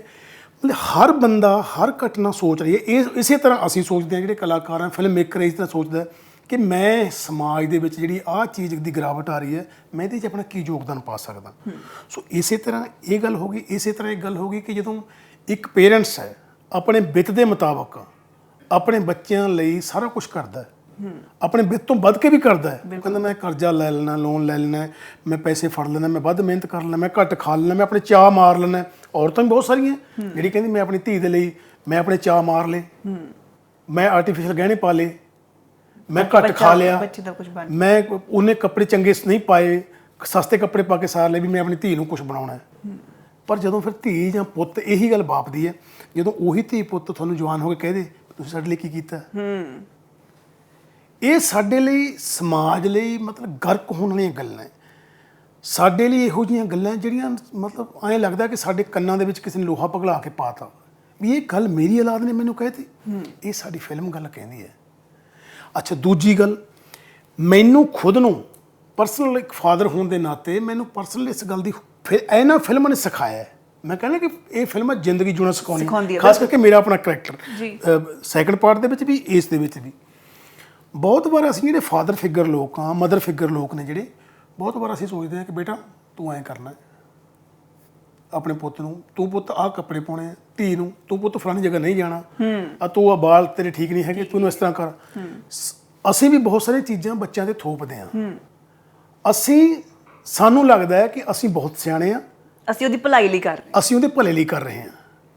ਮਤਲਬ ਹਰ ਬੰਦਾ ਹਰ ਘਟਨਾ ਸੋਚ ਰਹੀ ਹੈ। ਇਹ ਇਸੇ ਤਰ੍ਹਾਂ ਅਸੀਂ ਸੋਚਦੇ ਹਾਂ ਜਿਹੜੇ ਕਲਾਕਾਰ ਆ ਫਿਲਮ ਮੇਕਰ ਇਸ ਤਰ੍ਹਾਂ ਸੋਚਦਾ ਹੈ। ਕਿ ਮੈਂ ਸਮਾਜ ਦੇ ਵਿੱਚ ਜਿਹੜੀ ਆਹ ਚੀਜ਼ ਦੀ ਗਿਰਾਵਟ ਆ ਰਹੀ ਹੈ ਮੈਂ ਇਹਦੇ 'ਚ ਆਪਣਾ ਕੀ ਯੋਗਦਾਨ ਪਾ ਸਕਦਾ? ਸੋ ਇਸੇ ਤਰ੍ਹਾਂ ਇਹ ਗੱਲ ਹੋ ਗਈ ਇਸੇ ਤਰ੍ਹਾਂ ਇੱਕ ਗੱਲ ਹੋ ਗਈ ਕਿ ਜਦੋਂ ਇੱਕ ਪੇਰੈਂਟਸ ਹੈ ਆਪਣੇ ਵਿੱਤ ਦੇ ਮੁਤਾਬਕ ਆਪਣੇ ਬੱਚਿਆਂ ਲਈ ਸਾਰਾ ਕੁਝ ਕਰਦਾ ਹੈ ਆਪਣੇ ਵਿੱਤ ਤੋਂ ਵੱਧ ਕੇ ਵੀ ਕਰਦਾ ਹੈ ਉਹ ਕਹਿੰਦਾ ਮੈਂ ਕਰਜ਼ਾ ਲੈ ਲੈਣਾ ਲੋਨ ਲੈ ਲੈਣਾ ਮੈਂ ਪੈਸੇ ਫੜ ਲੈਣਾ ਮੈਂ ਵੱਧ ਮਿਹਨਤ ਕਰ ਲੈਣਾ ਮੈਂ ਘੱਟ ਖਾ ਲੈਣਾ ਮੈਂ ਆਪਣੇ ਚਾਹ ਮਾਰ ਲੈਣਾ ਔਰਤਾਂ ਵੀ ਬਹੁਤ ਸਾਰੀਆਂ ਜਿਹੜੀ ਕਹਿੰਦੀ ਮੈਂ ਆਪਣੀ ਧੀ ਦੇ ਲਈ ਮੈਂ ਆਪਣੇ ਚਾਹ ਮਾਰ ਲੇ ਮੈਂ ਆਰਟੀਫੀਸ਼ੀਅਲ ਗਹਿਣੇ ਪਾ ਲੇ ਮੈਂ ਘੱਟ ਖਾ ਲਿਆ। ਬੱਚੇ ਦਾ ਕੁਝ ਬਣ ਮੈਂ ਉਹਨੇ ਕੱਪੜੇ ਚੰਗੇ ਨਹੀਂ ਪਾਏ। ਸਸਤੇ ਕੱਪੜੇ ਪਾ ਕੇ ਸਾਰ ਲਏ ਵੀ ਮੈਂ ਆਪਣੀ ਧੀ ਨੂੰ ਕੁਝ ਬਣਾਉਣਾ ਹੈ। ਪਰ ਜਦੋਂ ਫਿਰ ਧੀ ਜਾਂ ਪੁੱਤ ਇਹੀ ਗੱਲ ਬਾਪਦੀ ਹੈ ਜਦੋਂ ਉਹੀ ਧੀ ਪੁੱਤ ਤੁਹਾਨੂੰ ਜਵਾਨ ਹੋ ਕੇ ਕਹਦੇ ਤੁਸੀਂ ਸਾਡੇ ਲਈ ਕੀ ਕੀਤਾ ਹੂੰ? ਇਹ ਸਾਡੇ ਲਈ ਸਮਾਜ ਲਈ ਮਤਲਬ ਗਰਕ ਹੋਣ ਵਾਲੀਆਂ ਗੱਲਾਂ ਸਾਡੇ ਲਈ ਇਹੋ ਜਿਹੀਆਂ ਗੱਲਾਂ ਜਿਹੜੀਆਂ ਮਤਲਬ ਐਂ ਲੱਗਦਾ ਕਿ ਸਾਡੇ ਕੰਨਾਂ ਦੇ ਵਿੱਚ ਕਿਸੇ ਨੇ ਲੋਹਾ ਪਗਲਾ ਕੇ ਪਾਤਾ। ਵੀ ਇਹ ਗੱਲ ਮੇਰੀ ਔਲਾਦ ਨੇ ਮੈਨੂੰ ਕਹਿਤੀ ਇਹ ਸਾਡੀ ਫਿਲਮ ਗੱਲ ਕਹਿੰਦੀ ਹੈ। ਅੱਛਾ ਦੂਜੀ ਗੱਲ ਮੈਨੂੰ ਖੁਦ ਨੂੰ ਪਰਸਨਲ ਇੱਕ ਫਾਦਰ ਹੋਣ ਦੇ ਨਾਤੇ ਮੈਨੂੰ ਪਰਸਨਲ ਇਸ ਗੱਲ ਦੀ ਫਿਰ ਇਹਨਾਂ ਫਿਲਮਾਂ ਨੇ ਸਿਖਾਇਆ ਹੈ। ਮੈਂ ਕਹਿੰਦਾ ਕਿ ਇਹ ਫਿਲਮਾਂ ਜ਼ਿੰਦਗੀ ਜਿਉਣਾ ਸਿਖਾਉਂਦੀ ਖਾਸ ਕਰਕੇ ਮੇਰਾ ਆਪਣਾ ਕਰੈਕਟਰ। ਸੈਕੰਡ ਪਾਰਟ ਦੇ ਵਿੱਚ ਵੀ ਇਸ ਦੇ ਵਿੱਚ ਵੀ। ਬਹੁਤ ਵਾਰ ਅਸੀਂ ਜਿਹੜੇ ਫਾਦਰ ਫਿਗਰ ਲੋਕ ਆ ਮਦਰ ਫਿਗਰ ਲੋਕ ਨੇ ਜਿਹੜੇ ਬਹੁਤ ਵਾਰ ਅਸੀਂ ਸੋਚਦੇ ਹਾਂ ਕਿ ਬੇਟਾ ਤੂੰ ਐਂ ਕਰਨਾ। ਆਪਣੇ ਪੁੱਤ ਨੂੰ ਤੂੰ ਪੁੱਤ ਆਹ ਕੱਪੜੇ ਪਾਉਣੇ ਆ ਧੀ ਨੂੰ ਤੂੰ ਪੁੱਤ ਫਲਾਣੀ ਜਗ੍ਹਾ ਨਹੀਂ ਜਾਣਾ। ਆ ਤੂੰ ਆ ਬਾਲ ਤੇਰੇ ਠੀਕ ਨਹੀਂ ਹੈਗੇ ਤੂੰ ਇਸ ਤਰ੍ਹਾਂ ਕਰ। ਸ- ਅਸੀਂ ਵੀ ਬਹੁਤ ਸਾਰੀਆਂ ਚੀਜ਼ਾਂ ਬੱਚਿਆਂ ਤੇ ਥੋਪਦੇ ਆ ਅਸੀਂ ਸਾਨੂੰ ਲੱਗਦਾ ਹੈ ਕਿ ਅਸੀਂ ਬਹੁਤ ਸਿਆਣੇ ਆ ਅਸੀਂ ਉਹਦੀ ਭਲਾਈ ਲਈ ਕਰ ਰਹੇ ਅਸੀਂ ਉਹਦੇ ਭਲੇ ਲਈ ਕਰ ਰਹੇ ਹਾਂ।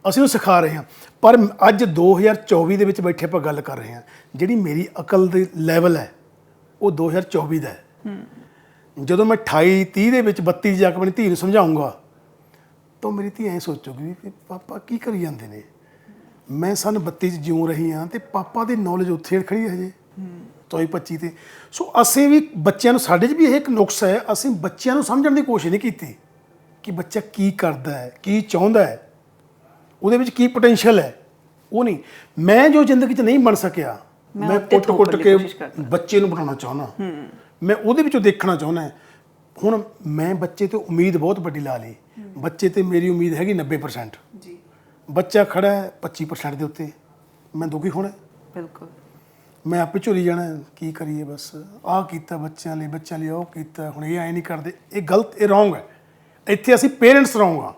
ਅਸੀਂ ਉਹਨੂੰ ਸਿਖਾ ਰਹੇ ਹਾਂ। ਪਰ ਅੱਜ 2024 ਦੇ ਵਿੱਚ ਬੈਠੇ ਆਪਾਂ ਗੱਲ ਕਰ ਰਹੇ ਹਾਂ। ਜਿਹੜੀ ਮੇਰੀ ਅਕਲ ਦੇ ਲੈਵਲ ਹੈ ਉਹ 2024 ਦਾ ਹੈ। ਜਦੋਂ ਮੈਂ 28 30 ਦੇ ਵਿੱਚ 32 ਜਾ ਕੇ ਆਪਣੀ ਧੀ ਨੂੰ ਸਮਝਾਉਂਗਾ ਤਾਂ ਮੇਰੀ ਧੀ ਐਂ ਸੋਚੂਗੀ ਵੀ ਪਾਪਾ ਕੀ ਕਰੀ ਜਾਂਦੇ ਨੇ? ਮੈਂ ਸਨ 32 ਚ ਜਿਉ ਰਹੀ ਹਾਂ ਤੇ ਪਾਪਾ ਦੀ ਨੌਲੇਜ ਉੱਥੇ ਖੜੀ ਹੈ ਹਜੇ। 24 25 ਤੇ। ਸੋ ਅਸੀਂ ਵੀ ਬੱਚਿਆਂ ਨੂੰ ਸਾਡੇ 'ਚ ਵੀ ਇਹ ਇੱਕ ਨੁਕਸ ਹੈ ਅਸੀਂ ਬੱਚਿਆਂ ਨੂੰ ਸਮਝਣ ਦੀ ਕੋਸ਼ਿਸ਼ ਨਹੀਂ ਕੀਤੀ ਕਿ ਬੱਚਾ ਕੀ ਕਰਦਾ ਹੈ ਕੀ ਚਾਹੁੰਦਾ ਹੈ। ਉਹਦੇ ਵਿੱਚ ਕੀ ਪੋਟੈਂਸ਼ੀਅਲ ਹੈ? ਉਹ ਨਹੀਂ। ਮੈਂ ਜੋ ਜ਼ਿੰਦਗੀ 'ਚ ਨਹੀਂ ਬਣ ਸਕਿਆ ਮੈਂ ਕੁੱਟ-ਕੁੱਟ ਕੇ। ਬੱਚੇ ਨੂੰ ਬਣਾਉਣਾ ਚਾਹੁੰਦਾ। ਮੈਂ ਉਹਦੇ ਵਿੱਚੋਂ ਦੇਖਣਾ ਚਾਹੁੰਦਾ। ਹੁਣ ਮੈਂ ਬੱਚੇ ਤੇ ਉਮੀਦ ਬਹੁਤ ਵੱਡੀ ਲਾ ਲਈ। ਬੱਚੇ ਤੇ ਮੇਰੀ ਉਮੀਦ ਹੈਗੀ 90% ਜੀ। ਬੱਚਾ ਖੜਾ ਹੈ 25% ਦੇ ਉੱਤੇ। ਮੈਂ ਦੁਖੀ ਹੋਣਾ। ਬਿਲਕੁਲ। ਮੈਂ ਆਪੇ ਝੁਰੀ ਜਾਣਾ ਕੀ ਕਰੀਏ ਬਸ। ਆਹ ਕੀਤਾ ਬੱਚਿਆਂ ਲਈ ਬੱਚਿਆਂ ਲਈ ਉਹ ਕੀਤਾ ਹੁਣ ਇਹ ਐ ਨਹੀਂ ਕਰਦੇ। ਇਹ ਗਲਤ ਇਹ ਰੋਂਗ ਹੈ। ਇੱਥੇ ਅਸੀਂ ਪੇਰੈਂਟਸ ਰੋਂਗ ਆ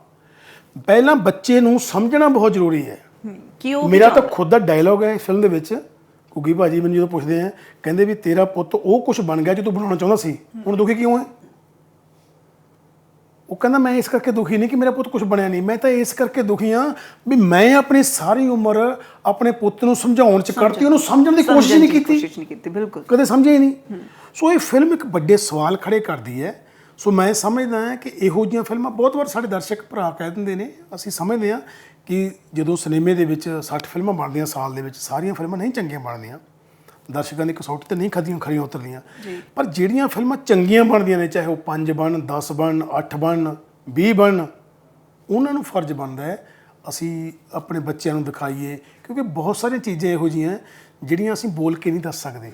ਪਹਿਲਾਂ ਬੱਚੇ ਨੂੰ ਸਮਝਣਾ ਬਹੁਤ ਜ਼ਰੂਰੀ ਹੈ। ਹੂੰ ਕਿ ਉਹ ਮੇਰਾ ਤਾਂ ਖੁਦ ਦਾ ਡਾਇਲੋਗ ਹੈ ਫਿਲਮ ਦੇ ਵਿੱਚ। ਕੁਗੀ ਭਾਜੀ ਮੈਨੂੰ ਜਦੋਂ ਪੁੱਛਦੇ ਆ ਕਹਿੰਦੇ ਵੀ ਤੇਰਾ ਪੁੱਤ ਉਹ ਕੁਝ ਬਣ ਗਿਆ ਜੋ ਤੂੰ ਬਣਾਉਣਾ ਚਾਹੁੰਦਾ ਸੀ। ਹੁਣ ਦੁਖੀ ਕਿਉਂ ਹੈ? ਉਹ ਕਹਿੰਦਾ ਮੈਂ ਇਸ ਕਰਕੇ ਦੁਖੀ ਨਹੀਂ ਕਿ ਮੇਰਾ ਪੁੱਤ ਕੁਝ ਬਣਿਆ ਨਹੀਂ। ਮੈਂ ਤਾਂ ਇਸ ਕਰਕੇ ਦੁਖੀ ਹਾਂ ਵੀ ਮੈਂ ਆਪਣੀ ਸਾਰੀ ਉਮਰ ਆਪਣੇ ਪੁੱਤ ਨੂੰ ਸਮਝਾਉਣ ਚ ਕੱਢਤੀ ਉਹਨੂੰ ਸਮਝਣ ਦੀ ਕੋਸ਼ਿਸ਼ ਸਮਝਣ ਨਹੀਂ ਦੀ ਕੀਤੀ। ਕੋਸ਼ਿਸ਼ ਨਹੀਂ ਕੀਤੀ ਬਿਲਕੁਲ। ਕਦੇ ਸਮਝਿਆ ਹੀ ਨਹੀਂ। ਸੋ ਇਹ ਫਿਲਮ ਇੱਕ ਵੱਡੇ ਸਵਾਲ ਖੜੇ ਕਰਦੀ ਹੈ। ਸੋ ਮੈਂ ਸਮਝਦਾ ਹਾਂ ਕਿ ਇਹੋ ਜਿਹੀਆਂ ਫਿਲਮਾਂ ਬਹੁਤ ਵਾਰ ਸਾਡੇ ਦਰਸ਼ਕ ਭਰਾ ਕਹਿ ਦਿੰਦੇ ਨੇ। ਅਸੀਂ ਸਮਝਦੇ ਹਾਂ ਕਿ ਜਦੋਂ ਸਿਨੇਮੇ ਦੇ ਵਿੱਚ 60 ਫਿਲਮਾਂ ਬਣਦੀਆਂ ਸਾਲ ਦੇ ਵਿੱਚ ਸਾਰੀਆਂ ਫਿਲਮਾਂ ਨਹੀਂ ਚੰਗੀਆਂ ਬਣਦੀਆਂ। ਦਰਸ਼ਕਾਂ ਦੀ ਕਸੌਟੀ ਤੇ ਨਹੀਂ ਖਦੀਆਂ ਖਰੀਆਂ ਉਤਰਦੀਆਂ। ਪਰ ਜਿਹੜੀਆਂ ਫਿਲਮਾਂ ਚੰਗੀਆਂ ਬਣਦੀਆਂ ਨੇ ਚਾਹੇ ਉਹ 5 ਬਣ 10 ਬਣ 8 ਬਣ 20 ਬਣ ਉਹਨਾਂ ਨੂੰ ਫਰਜ਼ ਬਣਦਾ ਹੈ ਅਸੀਂ ਆਪਣੇ ਬੱਚਿਆਂ ਨੂੰ ਦਿਖਾਈਏ ਕਿਉਂਕਿ ਬਹੁਤ ਸਾਰੀਆਂ ਚੀਜ਼ਾਂ ਇਹੋ ਜਿਹੀਆਂ ਜਿਹੜੀਆਂ ਅਸੀਂ ਬੋਲ ਕੇ ਨਹੀਂ ਦੱਸ ਸਕਦੇ।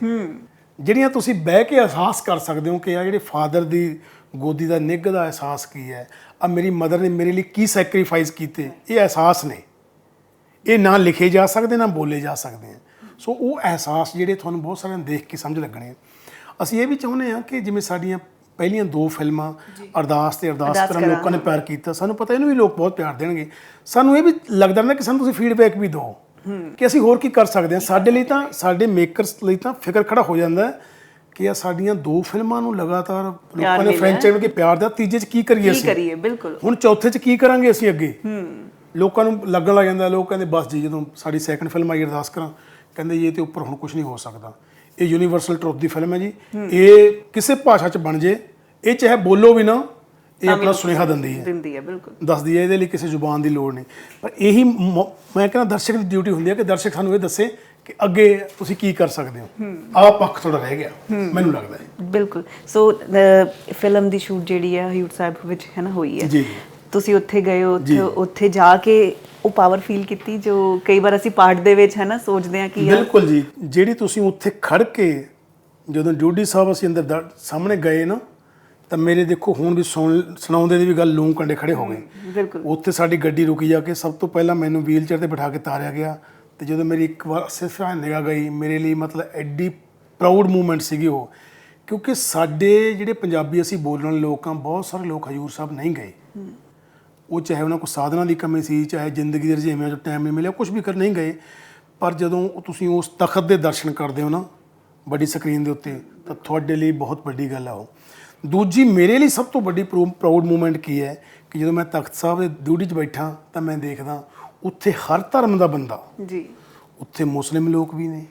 ਜਿਹੜੀਆਂ ਤੁਸੀਂ ਬਹਿ ਕੇ ਅਹਿਸਾਸ ਕਰ ਸਕਦੇ ਹੋ ਕਿ ਆ ਜਿਹੜੇ ਫਾਦਰ ਦੀ ਗੋਦੀ ਦਾ ਨਿੱਘ ਦਾ ਅਹਿਸਾਸ ਕੀ ਹੈ ਆ ਮੇਰੀ ਮਦਰ ਨੇ ਮੇਰੇ ਲਈ ਕੀ ਸੈਕਰੀਫਾਈਸ ਕੀਤੇ ਇਹ ਅਹਿਸਾਸ ਨੇ। ਇਹ ਨਾ ਲਿਖੇ ਜਾ ਸਕਦੇ ਨਾ ਬੋਲੇ ਜਾ ਸਕਦੇ ਆ ਸੋ ਉਹ ਅਹਿਸਾਸ ਜਿਹੜੇ ਤੁਹਾਨੂੰ ਬਹੁਤ ਸਾਰਿਆਂ ਨੂੰ ਦੇਖ ਕੇ ਸਮਝ ਲੱਗਣੇ। ਅਸੀਂ ਇਹ ਵੀ ਚਾਹੁੰਦੇ ਆ ਕਿ ਜਿਵੇਂ ਸਾਡੀਆਂ ਪਹਿਲੀਆਂ ਦੋ ਫਿਲਮਾਂ ਅਰਦਾਸ ਤੇ ਅਰਦਾਸ ਕਰਨ ਲੋਕਾਂ ਨੇ ਪਿਆਰ ਕੀਤਾ ਸਾਨੂੰ ਪਤਾ ਇਹਨੂੰ ਵੀ ਲੋਕ ਬਹੁਤ ਪਿਆਰ ਦੇਣਗੇ। ਸਾਨੂੰ ਇਹ ਵੀ ਲੱਗਦਾ ਰਹਿੰਦਾ ਕਿ ਸਾਨੂੰ ਤੁਸੀਂ ਫੀਡਬੈਕ ਵੀ ਦਿਓ ਕਿ ਅਸੀਂ ਹੋਰ ਕੀ ਕਰ ਸਕਦੇ ਹਾਂ। ਸਾਡੇ ਲਈ ਤਾਂ ਸਾਡੇ ਮੇਕਰਸ ਲਈ ਤਾਂ ਫਿਕਰ ਖੜਾ ਹੋ ਜਾਂਦਾ ਹੈ ਕਿ ਆ ਸਾਡੀਆਂ ਦੋ ਫਿਲਮਾਂ ਨੂੰ ਲਗਾਤਾਰ ਲੋਕਾਂ ਨੇ। ਫਰੈਂਚਾਈਜ਼ ਕੇ ਪਿਆਰ ਦਿੱਤਾ ਤੀਜੇ 'ਚ ਕੀ ਕਰੀਏ ਕੀ ਅਸੀਂ? ਕਰੀਏ? ਬਿਲਕੁਲ। ਹੁਣ ਚੌਥੇ 'ਚ ਕੀ ਕਰਾਂਗੇ ਅਸੀਂ ਅੱਗੇ? ਲੋਕਾਂ ਨੂੰ ਲੱਗਣ ਲੱਗ ਜਾਂਦਾ ਲੋਕ ਕਹਿੰਦੇ ਬਸ ਜੀ ਜਦੋਂ ਸਾਡੀ ਸੈਕੰਡ ਫਿਲਮ ਆਈ ਅਰਦਾਸ ਕਰਾਂ। ਕਹਿੰਦੇ ਜੀ ਇਹ ਤੇ ਉੱਪਰ ਹੁਣ ਕੁਝ ਨਹੀਂ ਹੋ ਸਕਦਾ। ਇਹ ਯੂਨੀਵਰਸਲ ਟਰੁੱਥ ਦੀ ਫਿਲਮ ਹੈ ਜੀ। ਇਹ ਕਿਸੇ ਭਾਸ਼ਾ 'ਚ ਬਣ ਜੇ ਇਹ ਚਾਹੇ ਬੋਲੋ ਵੀ ਨਾ ਇਹ ਆਪਣਾ ਸੁਨੇਹਾ ਦਿੰਦੀ ਹੈ। ਦਿੰਦੀ ਹੈ ਬਿਲਕੁਲ। ਦੱਸਦੀ ਹੈ ਇਹਦੇ ਲਈ ਕਿਸੇ ਜ਼ੁਬਾਨ ਦੀ ਲੋੜ ਨਹੀਂ। ਪਰ ਇਹੀ ਮੌ- ਕਹਿੰਦਾ ਦਰਸ਼ਕ ਦੀ ਡਿਊਟੀ ਹੁੰਦੀ ਹੈ ਕਿ ਦਰਸ਼ਕ ਸਾਨੂੰ ਇਹ ਦੱਸੇ ਕਿ ਅੱਗੇ ਤੁਸੀਂ ਕੀ ਕਰ ਸਕਦੇ ਹੋ। ਆਹ ਪੱਖ ਥੋੜਾ ਰਹਿ ਗਿਆ ਮੈਨੂੰ ਲੱਗਦਾ ਹੈ। ਬਿਲਕੁਲ। ਸੋ ਫਿਲਮ ਦੀ ਸ਼ੂਟ ਜਿਹੜੀ ਹੈ ਹਯੂਰ ਸਾਹਿਬ ਵਿੱਚ ਹੈ ਨਾ ਹੋਈ ਹੈ। ਜੀ। ਤੁਸੀਂ ਉੱਥੇ ਗਏ ਹੋ। ਉੱਥੇ ਉੱਥੇ ਜਾ ਕੇ ਉਹ ਪਾਵਰ ਫੀਲ ਕੀਤੀ ਜੋ ਕਈ ਵਾਰ ਅਸੀਂ ਪਾਰਟ ਦੇ ਵਿੱਚ ਹੈ ਨਾ ਸੋਚਦੇ ਹਾਂ ਕਿ ਬਿਲਕੁਲ ਜੀ। ਜਿਹੜੀ ਤੁਸੀਂ ਉੱਥੇ ਖੜ ਕੇ ਜਦੋਂ ਡਿਊਟੀ ਸਾਹਿਬ ਅਸੀਂ ਅੰਦਰ ਸਾਹਮਣੇ ਗਏ ਨਾ ਤਾਂ ਮੇਰੇ ਦੇਖੋ ਹੁਣ ਵੀ ਸੁਣ ਸੁਣਾਉਂਦੇ ਦੀ ਵੀ ਗੱਲ ਲੂੰ ਕੰਡੇ ਖੜੇ ਹੋ ਗਏ। ਬਿਲਕੁਲ। ਉੱਥੇ ਸਾਡੀ ਗੱਡੀ ਰੁਕੀ ਜਾ ਕੇ ਸਭ ਤੋਂ ਪਹਿਲਾਂ ਮੈਨੂੰ ਵੀਲ ਚੇਅਰ ਤੇ ਬਿਠਾ ਕੇ ਤਾਰਿਆ ਗਿਆ ਤੇ ਜਦੋਂ ਮੇਰੀ ਇੱਕ ਵਾਰ ਸਿਰਫ ਆ ਨਿਗਾਹ ਗਈ ਮੇਰੇ ਲਈ ਮਤਲਬ ਐਡੀ ਪ੍ਰਾਊਡ ਮੂਮੈਂਟ ਸੀਗੀ ਉਹ। ਕਿਉਂਕਿ ਸਾਡੇ ਜਿਹੜੇ ਪੰਜਾਬੀ ਅਸੀਂ ਬੋਲਣ ਲੋਕ ਆ ਬਹੁਤ ਸਾਰੇ ਲੋਕ ਹਜੂਰ ਸਾਹਿਬ ਨਹੀਂ ਗਏ। ਉਹ ਚਾਹੇ ਉਹਨਾਂ ਕੋਲ ਸਾਧਨਾਂ ਦੀ ਕਮੀ ਸੀ ਚਾਹੇ ਜ਼ਿੰਦਗੀ ਦੇ ਰੁਝੇਵਿਆਂ 'ਚ ਟਾਈਮ ਨਹੀਂ ਮਿਲਿਆ ਕੁਝ ਵੀ ਕਰ ਨਹੀਂ ਗਏ। ਪਰ ਜਦੋਂ ਤੁਸੀਂ ਉਸ ਤਖਤ ਦੇ ਦਰਸ਼ਨ ਕਰਦੇ ਹੋ ਨਾ ਵੱਡੀ ਸਕਰੀਨ ਦੇ ਉੱਤੇ ਤਾਂ ਤੁਹਾਡੇ ਲਈ ਬਹੁਤ ਵੱਡੀ ਗੱਲ ਆ ਉਹ। ਦੂਜੀ ਮੇਰੇ ਲਈ ਸਭ ਤੋਂ ਵੱਡੀ ਪ੍ਰਾਊਡ ਮੂਮੈਂਟ ਕੀ ਹੈ ਕਿ ਜਦੋਂ ਮੈਂ ਤਖਤ ਸਾਹਿਬ ਦੇ ਡਿਊਟੀ 'ਚ ਬੈਠਾ ਤਾਂ ਮੈਂ ਦੇਖਦਾ ਉੱਥੇ ਹਰ ਧਰਮ ਦਾ ਬੰਦਾ। ਜੀ। ਉੱਥੇ ਮੁਸਲਿਮ ਲੋਕ ਵੀ ਨੇ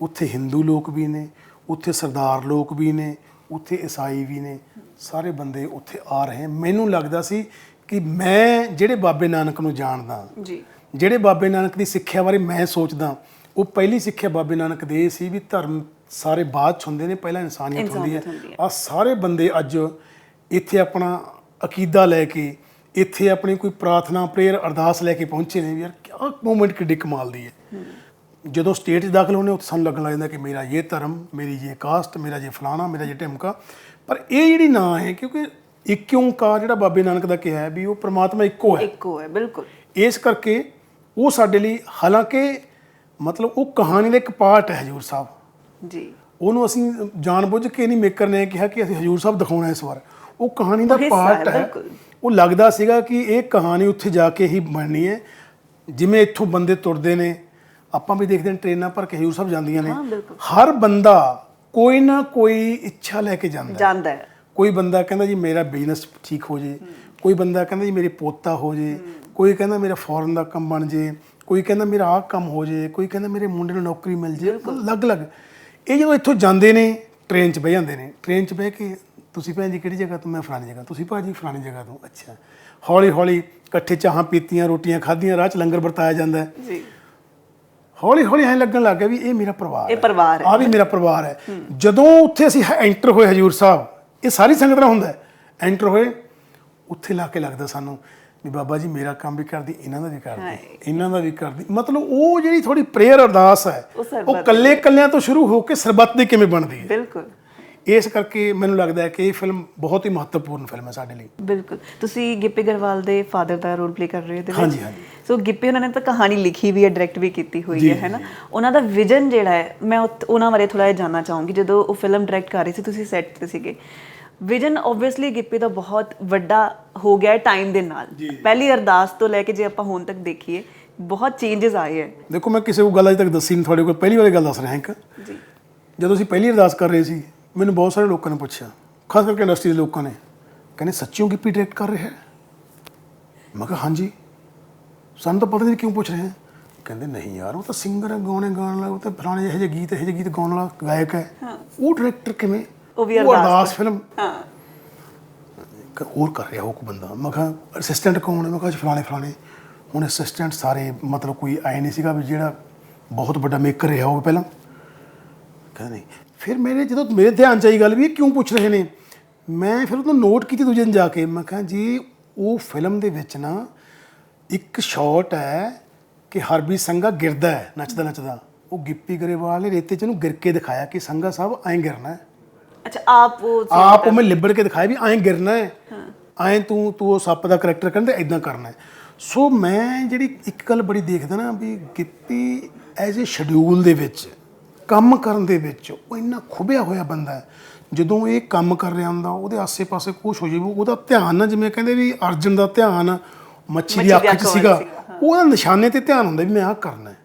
ਉੱਥੇ ਹਿੰਦੂ ਲੋਕ ਵੀ ਨੇ ਉੱਥੇ ਸਰਦਾਰ ਲੋਕ ਵੀ ਨੇ ਉੱਥੇ ਈਸਾਈ ਵੀ ਨੇ ਸਾਰੇ ਬੰਦੇ ਉੱਥੇ ਆ ਰਹੇ। ਮੈਨੂੰ ਲੱਗਦਾ ਸੀ ਕਿ ਮੈਂ ਜਿਹੜੇ ਬਾਬੇ ਨਾਨਕ ਨੂੰ ਜਾਣਦਾ ਜੀ। ਜਿਹੜੇ ਬਾਬੇ ਨਾਨਕ ਦੀ ਸਿੱਖਿਆ ਬਾਰੇ ਮੈਂ ਸੋਚਦਾ ਉਹ ਪਹਿਲੀ ਸਿੱਖਿਆ ਬਾਬੇ ਨਾਨਕ ਦੇ ਇਹ ਸੀ ਵੀ ਧਰਮ ਸਾਰੇ ਬਾਅਦ 'ਚ ਹੁੰਦੇ ਨੇ ਪਹਿਲਾਂ ਇਨਸਾਨੀਅਤ ਹੁੰਦੀ ਹੈ। ਇਨਸਾਨੀਅਤ ਹੁੰਦੀ ਹੈ। ਆ ਸਾਰੇ ਬੰਦੇ ਅੱਜ ਇੱਥੇ ਆਪਣਾ ਅਕੀਦਾ ਲੈ ਕੇ ਇੱਥੇ ਆਪਣੀ ਕੋਈ ਪ੍ਰਾਰਥਨਾ ਪ੍ਰੇਅਰ ਅਰਦਾਸ ਲੈ ਕੇ ਪਹੁੰਚੇ ਨੇ ਵੀ ਯਾਰ ਕਿਆ ਮੂਮੈਂਟ ਕਿੱਡੀ ਕਮਾਲ ਦੀ ਹੈ। ਜਦੋਂ ਸਟੇਟ 'ਚ ਦਾਖਲ ਹੋਣੇ ਉੱਥੇ ਸਾਨੂੰ ਲੱਗਣ ਲੱਗ ਜਾਂਦਾ ਕਿ ਮੇਰਾ ਇਹ ਧਰਮ ਮੇਰੀ ਇਹ ਕਾਸਟ ਮੇਰਾ ਜੇ ਫਲਾਣਾ ਮੇਰਾ ਜੇ ਢਿਮਕਾ। ਪਰ ਇਹ ਜਿਹੜੀ ਨਾਂ ਹੈ ਕਿਉਂਕਿ ਇੱਕ ਓਂਕਾਰ ਜਿਹੜਾ ਬਾਬੇ ਨਾਨਕ ਦਾ ਕਿਹਾ ਹੈ ਵੀ ਉਹ ਪ੍ਰਮਾਤਮਾ ਇੱਕੋ ਹੈ। ਇੱਕੋ ਹੈ ਬਿਲਕੁਲ। ਇਸ ਕਰਕੇ ਉਹ ਸਾਡੇ ਲਈ ਹਾਲਾਂਕਿ ਮਤਲਬ ਉਹ ਕਹਾਣੀ ਦਾ ਇੱਕ ਪਾਰਟ ਹੈ ਹਜੂਰ ਸਾਹਿਬ। ਜੀ। ਉਹਨੂੰ ਅਸੀਂ ਜਾਣਬੁੱਝ ਕੇ ਨਹੀਂ ਮੇਕਰ ਨੇ ਕਿਹਾ ਕਿ ਅਸੀਂ ਹਜੂਰ ਸਾਹਿਬ ਦਿਖਾਉਣਾ ਇਸ ਵਾਰ। ਉਹ ਕਹਾਣੀ ਦਾ ਪਾਰਟ ਹੈ। ਉਹ ਲੱਗਦਾ ਸੀਗਾ ਕਿ ਇਹ ਕਹਾਣੀ ਉੱਥੇ ਜਾ ਕੇ ਹੀ ਬਣਨੀ ਹੈ। ਜਿਵੇਂ ਇੱਥੋਂ ਬੰਦੇ ਤੁਰਦੇ ਨੇ ਆਪਾਂ ਵੀ ਦੇਖਦੇ ਹਾਂ ਟ੍ਰੇਨਾਂ ਕੇ ਹਜੂਰ ਸਾਹਿਬ ਜਾਂਦੀਆਂ ਨੇ। ਹਰ ਬੰਦਾ ਕੋਈ ਨਾ ਕੋਈ ਇੱਛਾ ਲੈ ਕੇ ਜਾਂਦਾ। ਜਾਂਦਾ ਹੈ। ਕੋਈ ਬੰਦਾ ਕਹਿੰਦਾ ਜੀ ਮੇਰਾ ਬਿਜ਼ਨਸ ਠੀਕ ਹੋ ਜੇ ਕੋਈ ਬੰਦਾ ਕਹਿੰਦਾ ਜੀ ਮੇਰੇ ਪੋਤਾ ਹੋ ਜੇ ਕੋਈ ਕਹਿੰਦਾ ਮੇਰਾ ਫੋਰਨ ਦਾ ਕੰਮ ਬਣ ਜੇ ਕੋਈ ਕਹਿੰਦਾ ਮੇਰਾ ਆਹ ਕੰਮ ਹੋ ਜੇ ਕੋਈ ਕਹਿੰਦਾ ਮੇਰੇ ਮੁੰਡੇ ਨੂੰ ਨੌਕਰੀ ਮਿਲ ਜੇ ਅਲੱਗ-ਅਲੱਗ। ਇਹ ਜਦੋਂ ਇੱਥੋਂ ਜਾਂਦੇ ਨੇ ਟ੍ਰੇਨ 'ਚ ਬਹਿ ਜਾਂਦੇ ਨੇ ਟ੍ਰੇਨ 'ਚ ਬਹਿ ਕੇ ਤੁਸੀਂ ਭੈਣ ਜੀ ਕਿਹੜੀ ਜਗ੍ਹਾ ਤੋਂ ਮੈਂ ਫਲਾਣੀ ਜਗ੍ਹਾ ਤੁਸੀਂ ਭਾਜੀ ਫਲਾਣੀ ਜਗ੍ਹਾ ਤੋਂ ਅੱਛਾ। ਹੌਲੀ ਹੌਲੀ ਇਕੱਠੇ ਚਾਹਾਂ ਪੀਤੀਆਂ ਰੋਟੀਆਂ ਖਾਧੀਆਂ ਰਾਹ 'ਚ ਲੰਗਰ ਵਰਤਾਇਆ ਜਾਂਦਾ ਹੈ। ਜੀ। ਹੌਲੀ ਹੌਲੀ ਐਂ ਲੱਗਣ ਲੱਗ ਗਿਆ ਵੀ ਇਹ ਮੇਰਾ ਪਰਿਵਾਰ ਇਹ ਪਰਿਵਾਰ ਹੈ। ਆ ਵੀ ਮੇਰਾ ਪਰਿਵਾਰ ਹੈ। ਜਦੋਂ ਉੱਥੇ ਅਸੀਂ ਐਂਟਰ ਹੋਏ ਹਜੂਰ ਸਾਹਿਬ ਇਹ ਸਾਰੀ ਸੰਗਤ ਨਾਲ ਹੁੰਦਾ ਐਂਟਰ ਹੋਏ ਉੱਥੇ ਲਾ ਕੇ ਲੱਗਦਾ ਸਾਨੂੰ ਵੀ ਬਾਬਾ ਜੀ ਮੇਰਾ ਕੰਮ ਵੀ ਕਰਦੀ ਇਹਨਾਂ ਦਾ ਵੀ ਕਰਦੀ। ਇਹਨਾਂ ਦਾ ਵੀ ਕਰਦੀ। ਮਤਲਬ ਉਹ ਜਿਹੜੀ ਥੋੜੀ ਪ੍ਰੇਅਰ ਅਰਦਾਸ ਹੈ ਉਹ ਸਰਬੱਤ ਉਹ ਕੱਲੇ ਕੱਲਿਆਂ ਤੋਂ ਸ਼ੁਰੂ ਹੋ ਕੇ ਸਰਬੱਤ ਦੀ ਕਿਵੇਂ ਬਣਦੀ ਹੈ? ਬਿਲਕੁਲ। ਇਸ ਕਰਕੇ ਮੈਨੂੰ ਲੱਗਦਾ ਹੈ ਕਿ ਇਹ ਫਿਲਮ ਬਹੁਤ ਹੀ ਮਹੱਤਵਪੂਰਨ ਫਿਲਮ ਹੈ ਸਾਡੇ ਲਈ। ਬਿਲਕੁਲ। ਤੁਸੀਂ ਗਿੱਪੀ ਗਰਵਾਲ ਦੇ ਫਾਦਰ ਦਾ ਰੋਲ ਪਲੇ ਕਰ ਰਹੇ ਹੋ ਵਿੱਚ। ਹਾਂਜੀ, ਹਾਂਜੀ। ਸੋ ਗਿੱਪੀ ਉਹਨਾਂ ਨੇ ਤਾਂ ਕਹਾਣੀ ਲਿਖੀ ਵੀ ਹੈ ਡਾਇਰੈਕਟ ਵੀ ਕੀਤੀ ਹੋਈ ਹੈ ਹੈ ਨਾ? ਉਹਨਾਂ ਦਾ ਵਿਜ਼ਨ ਜਿਹੜਾ ਹੈ ਮੈਂ ਉਹ- ਉਹਨਾਂ ਬਾਰੇ ਥੋੜਾ ਜਿਹਾ ਜਾਨਣਾ ਚਾਹੂੰਗੀ। ਜਦੋਂ ਉਹ ਫਿਲਮ ਡਾਇਰੈਕਟ ਕਰ ਰਹੇ ਸੀ ਤੁਸੀਂ ਸੈੱਟ ਤੇ ਸੀਗੇ। ਵਿਜ਼ਨ ਆਬਵੀਅਸਲੀ ਗਿੱਪੀ ਦਾ ਬਹੁਤ ਵੱਡਾ ਹੋ ਗਿਆ ਟਾਈਮ ਦੇ ਨਾਲ। ਪਹਿਲੀ ਅਰਦਾਸ ਤੋਂ ਲੈ ਕੇ ਜੇ ਆਪਾਂ ਹੁਣ ਤੱਕ ਦੇਖੀਏ ਬਹੁਤ ਚੇਂजेस ਆਏ ਹੈ। ਦੇਖੋ ਮੈਂ ਕਿਸੇ ਨੂੰ ਗੱਲ ਅਜੇ ਤੱਕ ਦੱਸੀ ਨਹੀਂ ਤੁਹਾਡੇ ਕੋਲ ਪਹਿਲੀ ਵਾਰੀ ਗੱਲ ਦੱਸ ਰਿਹਾ ਹਾਂ ਜੀ। ਜਦੋਂ ਅਸੀਂ ਪਹਿਲੀ ਅਰਦਾਸ ਕਰ ਰਹੇ ਸੀ ਮੈਨੂੰ ਬਹੁਤ ਸਾਰੇ ਲੋਕਾਂ ਨੇ ਪੁੱਛਿਆ ਖਾਸ ਕਰਕੇ ਇੰਡਸਟਰੀ ਦੇ ਲੋਕਾਂ ਨੇ। ਕਹਿੰਦੇ ਸੱਚਿਓ ਗਿੱਪੀ ਡਾਇਰੈਕਟ ਕਰ ਰਿਹਾ ਹੈ? ਮੈਂ ਕਿਹਾ ਹਾਂਜੀ। ਸਾਨੂੰ ਤਾਂ ਪਤਾ ਨਹੀਂ ਕਿਉਂ ਪੁੱਛ ਰਹੇ ਹੈ? ਕਹਿੰਦੇ ਨਹੀਂ ਯਾਰ ਉਹ ਤਾਂ ਸਿੰਗਰ ਹੈ ਗਾਣੇ ਗਾਉਣ ਵਾਲਾ ਉਹ ਤਾਂ ਫਲਾਣੇ ਇਹੋ ਜਿਹੇ ਗੀਤ ਇਹੋ ਜਿਹੇ ਗੀਤ ਗਾਉਣ ਵਾਲਾ ਗਾਇਕ ਹੈ। ਉਹ ਡਾਇਰੈਕਟਰ ਕਿਵੇਂ? ਉਹ ਵੀ ਅਰਦਾਸ ਫਿਲਮ ਹਾਂ। ਹੋਰ ਕਰ ਰਿਹਾ ਉਹ ਕੋ ਬੰਦਾ। ਮੈਂ ਕਿਹਾ ਅਸਿਸਟੈਂਟ ਕੌਣ ਹੈ? ਮੈਂ ਕਿਹਾ ਫਲਾਣੇ ਫਲਾਣੇ। ਹੁਣ ਅਸਿਸਟੈਂਟ ਸਾਰੇ ਮਤਲਬ ਕੋਈ ਆਏ ਨਹੀਂ ਸੀਗਾ ਵੀ ਜਿਹੜਾ ਬਹੁਤ ਵੱਡਾ ਮੇਕਰ ਰਿਹਾ ਹੋਵੇ ਪਹਿਲਾਂ। ਕਹਿੰਦਾ ਨਹੀਂ ਫਿਰ ਮੇਰੇ ਜਦੋਂ ਮੇਰੇ ਧਿਆਨ ਚ ਆਈ ਗੱਲ ਵੀ ਇਹ ਕਿਉਂ ਪੁੱਛ ਰਹੇ ਨੇ? ਮੈਂ ਫਿਰ ਉਹਨੂੰ ਨੋਟ ਕੀਤੀ ਦੂਜੇ ਦਿਨ ਜਾ ਕੇ। ਮੈਂ ਕਿਹਾ ਜੀ ਉਹ ਫਿਲਮ ਦੇ ਵਿੱਚ ਨਾ ਇੱਕ ਸ਼ਾਟ ਹੈ ਕਿ ਹਰਬੀ ਸੰਘਾ ਗਿਰਦਾ ਹੈ ਨੱਚਦਾ ਨੱਚਦਾ। ਉਹ ਗਿੱਪੀ ਗਰੇਵਾਲ ਨੇ ਰੇਤੇ 'ਚ ਉਹਨੂੰ ਗਿਰ ਕੇ ਦਿਖਾਇਆ ਕਿ ਸੰਘਾ ਸਾਹਿਬ ਐਂ ਗਿਰਨਾ ਹੈ। ਅੱਛਾ ਆਪ ਉਹ ਆਪ ਉਹ ਮੈਂ ਲਿਬੜ ਕੇ ਦਿਖਾਇਆ ਵੀ ਐਂ ਗਿਰਨਾ ਹੈ। ਐਂ ਤੂੰ ਤੂੰ ਉਹ ਸੱਪ ਦਾ ਕਰੈਕਟਰ ਕਰਨ ਤੇ ਐਦਾਂ ਕਰਨਾ ਹੈ। ਸੋ ਮੈਂ ਜਿਹੜੀ ਇੱਕ ਗੱਲ ਬੜੀ ਦੇਖਦਾ ਨਾ ਵੀ ਗਿੱਪੀ ਐਜ਼ ਅ ਸ਼ਡਿਊਲ ਦੇ ਵਿੱਚ ਕੰਮ ਕਰਨ ਦੇ ਵਿੱਚ ਉਹ ਇੰਨਾ ਖੁੱਬਿਆ ਹੋਇਆ ਬੰਦਾ ਹੈ। ਜਦੋਂ ਇਹ ਕੰਮ ਕਰ ਰਿਹਾ ਹੁੰਦਾ ਉਹਦੇ ਆਸੇ-ਪਾਸੇ ਕੁਝ ਹੋ ਜਾਵੇ ਉਹਦਾ ਧਿਆਨ ਨਾ ਜਿਵੇਂ ਕਹਿੰਦੇ ਵੀ ਅਰਜਨ ਦਾ ਧਿਆਨ ਮੱਛੀ ਦੀ ਅੱਖ 'ਚ ਸੀਗਾ ਉਹਦਾ ਨਿਸ਼ਾਨੇ ਤੇ ਧਿਆਨ ਹੁੰਦਾ ਵੀ ਮੈਂ ਆਹ ਕਰਨਾ ਹੈ।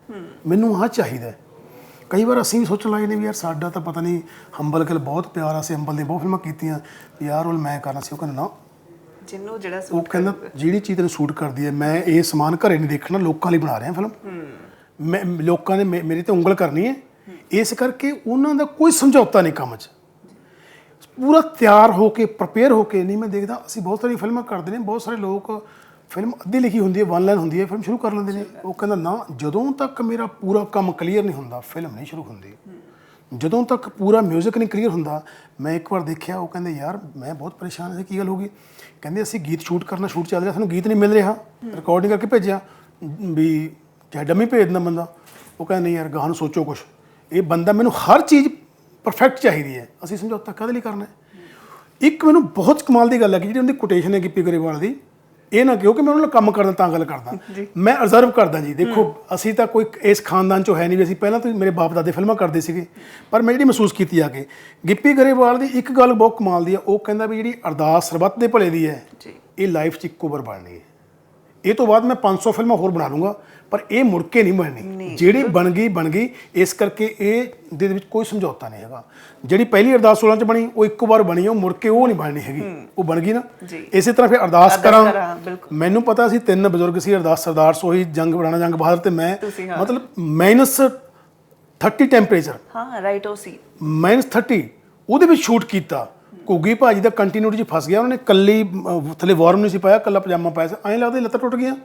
ਮੈਨੂੰ ਆਹ ਚਾਹੀਦਾ ਹੈ। ਕਈ ਵਾਰ ਅਸੀਂ ਵੀ ਸੋਚਣ ਲੱਗੇ ਨੇ ਵੀ ਯਾਰ ਸਾਡਾ ਤਾਂ ਪਤਾ ਨਹੀਂ ਹੰਬਲ ਗਿਲ ਬਹੁਤ ਪਿਆਰ ਆ ਸੀ ਹੰਬਲ ਨੇ ਬਹੁਤ ਫਿਲਮਾਂ ਕੀਤੀਆਂ ਯਾਰ ਉਹ ਮੈਂ ਕਰਨਾ ਸੀ ਉਹ ਕਹਿੰਦਾ ਨਾ। ਜਿਹਨੂੰ ਜਿਹੜਾ ਉਹ ਕਹਿੰਦਾ ਜਿਹੜੀ ਚੀਜ਼ ਤੈਨੂੰ ਸੂਟ ਕਰਦੀ ਹੈ ਮੈਂ ਇਹ ਸਮਾਨ ਘਰੇ ਨਹੀਂ ਦੇਖਣਾ ਲੋਕਾਂ ਲਈ ਬਣਾ ਰਿਹਾ ਫਿਲਮ। ਮੈਂ ਲੋਕਾਂ ਨੇ ਮੇਰੇ ਤੇ ਉਂਗਲ ਕਰਨੀ ਹੈ। ਇਸ ਕਰਕੇ ਉਹਨਾਂ ਦਾ ਕੋਈ ਸਮਝੌਤਾ ਨਹੀਂ ਕੰਮ 'ਚ। ਪੂਰਾ ਤਿਆਰ ਹੋ ਕੇ ਪ੍ਰਪੇਅਰ ਹੋ ਕੇ, ਨਹੀਂ ਮੈਂ ਦੇਖਦਾ, ਅਸੀਂ ਬਹੁਤ ਸਾਰੀਆਂ ਫਿਲਮਾਂ ਕਰਦੇ ਨੇ, ਬਹੁਤ ਸਾਰੇ ਲੋਕ ਫਿਲਮ ਅੱਧੀ ਲਿਖੀ ਹੁੰਦੀ ਹੈ ਵਨ ਲਾਈਨ ਹੁੰਦੀ ਹੈ, ਫਿਲਮ ਸ਼ੁਰੂ ਕਰ ਲੈਂਦੇ ਨੇ। ਉਹ ਕਹਿੰਦਾ, ਨਾ, ਜਦੋਂ ਤੱਕ ਮੇਰਾ ਪੂਰਾ ਕੰਮ ਕਲੀਅਰ ਨਹੀਂ ਹੁੰਦਾ, ਫਿਲਮ ਨਹੀਂ ਸ਼ੁਰੂ ਹੁੰਦੀ। ਜਦੋਂ ਤੱਕ ਪੂਰਾ 뮤직 ਨਹੀਂ ਕਲੀਅਰ ਹੁੰਦਾ, ਮੈਂ ਇੱਕ ਵਾਰ ਦੇਖਿਆ, ਉਹ ਕਹਿੰਦੇ, ਯਾਰ, ਮੈਂ ਬਹੁਤ ਪਰੇਸ਼ਾਨ ਸੀ ਕੀ ਗੱਲ ਹੋ ਗਈ? ਕਹਿੰਦੇ, ਅਸੀਂ ਗੀਤ ਸ਼ੂਟ ਕਰਨਾ ਸ਼ੂਟ ਚੱਲ ਰਿਹਾ, ਸਾਨੂੰ ਗੀਤ ਨਹੀਂ ਮਿਲ ਰਿਹਾ। ਰਿਕਾਰਡਿੰਗ ਕਰਕੇ ਭੇਜਿਆ, ਵੀ ਚਾਹੇ ਡਮੀ ਭੇਜ ਦਿੰਦਾ ਬੰਦਾ। ਉਹ ਕਹਿੰਦਾ, ਨਹੀਂ ਯਾਰ, ਗਾਹ ਨੂੰ ਸੋਚੋ ਕੁਛ। ਇਹ ਬੰਦਾ ਮੈਨੂੰ ਹਰ ਚੀਜ਼ ਪਰਫੈਕਟ ਚਾਹੀਦੀ ਹੈ। ਅਸੀਂ ਸਮਝੌਤਾ ਕਾਹਦੇ ਲਈ ਕਰਨਾ ਹੈ? ਇੱਕ ਮੈਨੂੰ ਬਹੁਤ ਕਮਾਲ ਦੀ ਗੱਲ ਹੈ ਕਿ ਜਿਹੜੀ ਉਹਦੀ ਕੋਟੇਸ਼ਨ ਹੈ ਗਿੱਪੀ ਗਰੇਵਾਲ ਦੀ ਇਹ ਨਾ ਕਿਉਂ ਕਿ ਮੈਂ ਉਹਨਾਂ ਨਾਲ ਕੰਮ ਕਰਦਾ ਤਾਂ ਗੱਲ ਕਰਦਾ। ਮੈਂ ਅਬਜ਼ਰਵ ਕਰਦਾ ਜੀ। ਦੇਖੋ ਅਸੀਂ ਤਾਂ ਕੋਈ ਇਸ ਖਾਨਦਾਨ ਚੋਂ ਹੈ ਨਹੀਂ ਵੀ ਅਸੀਂ ਪਹਿਲਾਂ ਤੋਂ ਹੀ ਮੇਰੇ ਬਾਪ ਦਾਦੇ ਫਿਲਮਾਂ ਕਰਦੇ ਸੀਗੇ ਪਰ ਮੈਂ ਜਿਹੜੀ ਮਹਿਸੂਸ ਕੀਤੀ ਆ ਕੇ ਗਿੱਪੀ ਗਰੇਵਾਲ ਦੀ ਇੱਕ ਗੱਲ ਬਹੁਤ ਕਮਾਲ ਦੀ ਆ ਉਹ ਕਹਿੰਦਾ ਵੀ ਜਿਹੜੀ ਅਰਦਾਸ ਸਰਬੱਤ ਦੇ ਭਲੇ ਦੀ ਹੈ ਜੀ। ਇਹ ਲਾਈਫ 'ਚ ਇੱਕੋ ਵਾਰ ਬਣਨੀ ਹੈ। ਇਹ ਤੋਂ ਬਾਅਦ ਮੈਂ 500 ਫਿਲਮਾਂ ਹੋਰ ਬਣਾ ਲੂੰਗਾ ਪਰ ਇਹ ਮੁੜ ਕੇ ਨਹੀਂ ਬਣਨੀ। ਜਿਹੜੀ ਬਣ ਗਈ ਬਣ ਗਈ ਇਸ ਕਰਕੇ ਇਹ ਦੇ ਵਿੱਚ ਕੋਈ ਸਮਝੌਤਾ ਨਹੀਂ ਹੈਗਾ। ਜਿਹੜੀ ਪਹਿਲੀ ਅਰਦਾਸ 16 ਚ ਬਣੀ ਉਹ ਇੱਕੋ ਵਾਰ ਬਣੀ ਉਹ ਮੁੜ ਕੇ ਉਹ ਨਹੀਂ ਬਣਨੀ ਹੈਗੀ। ਉਹ ਬਣ ਗਈ ਨਾ। ਇਸੇ ਤਰ੍ਹਾਂ ਫਿਰ ਅਰਦਾਸ ਕਰਾਂ। ਮੈਨੂੰ ਪਤਾ ਸੀ ਤਿੰਨ ਬਜ਼ੁਰਗ ਸੀ ਅਰਦਾਸ ਸਰਦਾਰ ਸੋਹੀ ਜੰਗ ਰਾਣਾ ਜੰਗ ਬਹਾਦਰ ਤੇ ਮੈਂ। ਮਤਲਬ ਮਾਈਨਸ 30 ਟੈਂਪਰੇਚਰ ਹਾਂ ਰਾਈਟ ਉਹ ਸੀ। ਮਾਈਨਸ 30 ਉਹਦੇ ਵਿੱਚ ਸ਼ੂਟ ਕੀਤਾ। ਘੁੱਗੀ ਭਾਜੀ ਦਾ ਕੰਟੀਨਿਊਟੀ 'ਚ ਫਸ ਗਿਆ ਉਹਨੇ ਕੱਲੀ ਅਹ, ਥੱਲੇ ਵਾਰਮ ਨਹੀਂ ਸੀ ਪਾਇਆ ਕੱਲਾ ਪਜਾਮਾ ਪਾਇਆ ਸੀ। ਐਂ ਲੱਗਦਾ ਲੱਤਾਂ ਟੁੱਟ ਗਈਆਂ।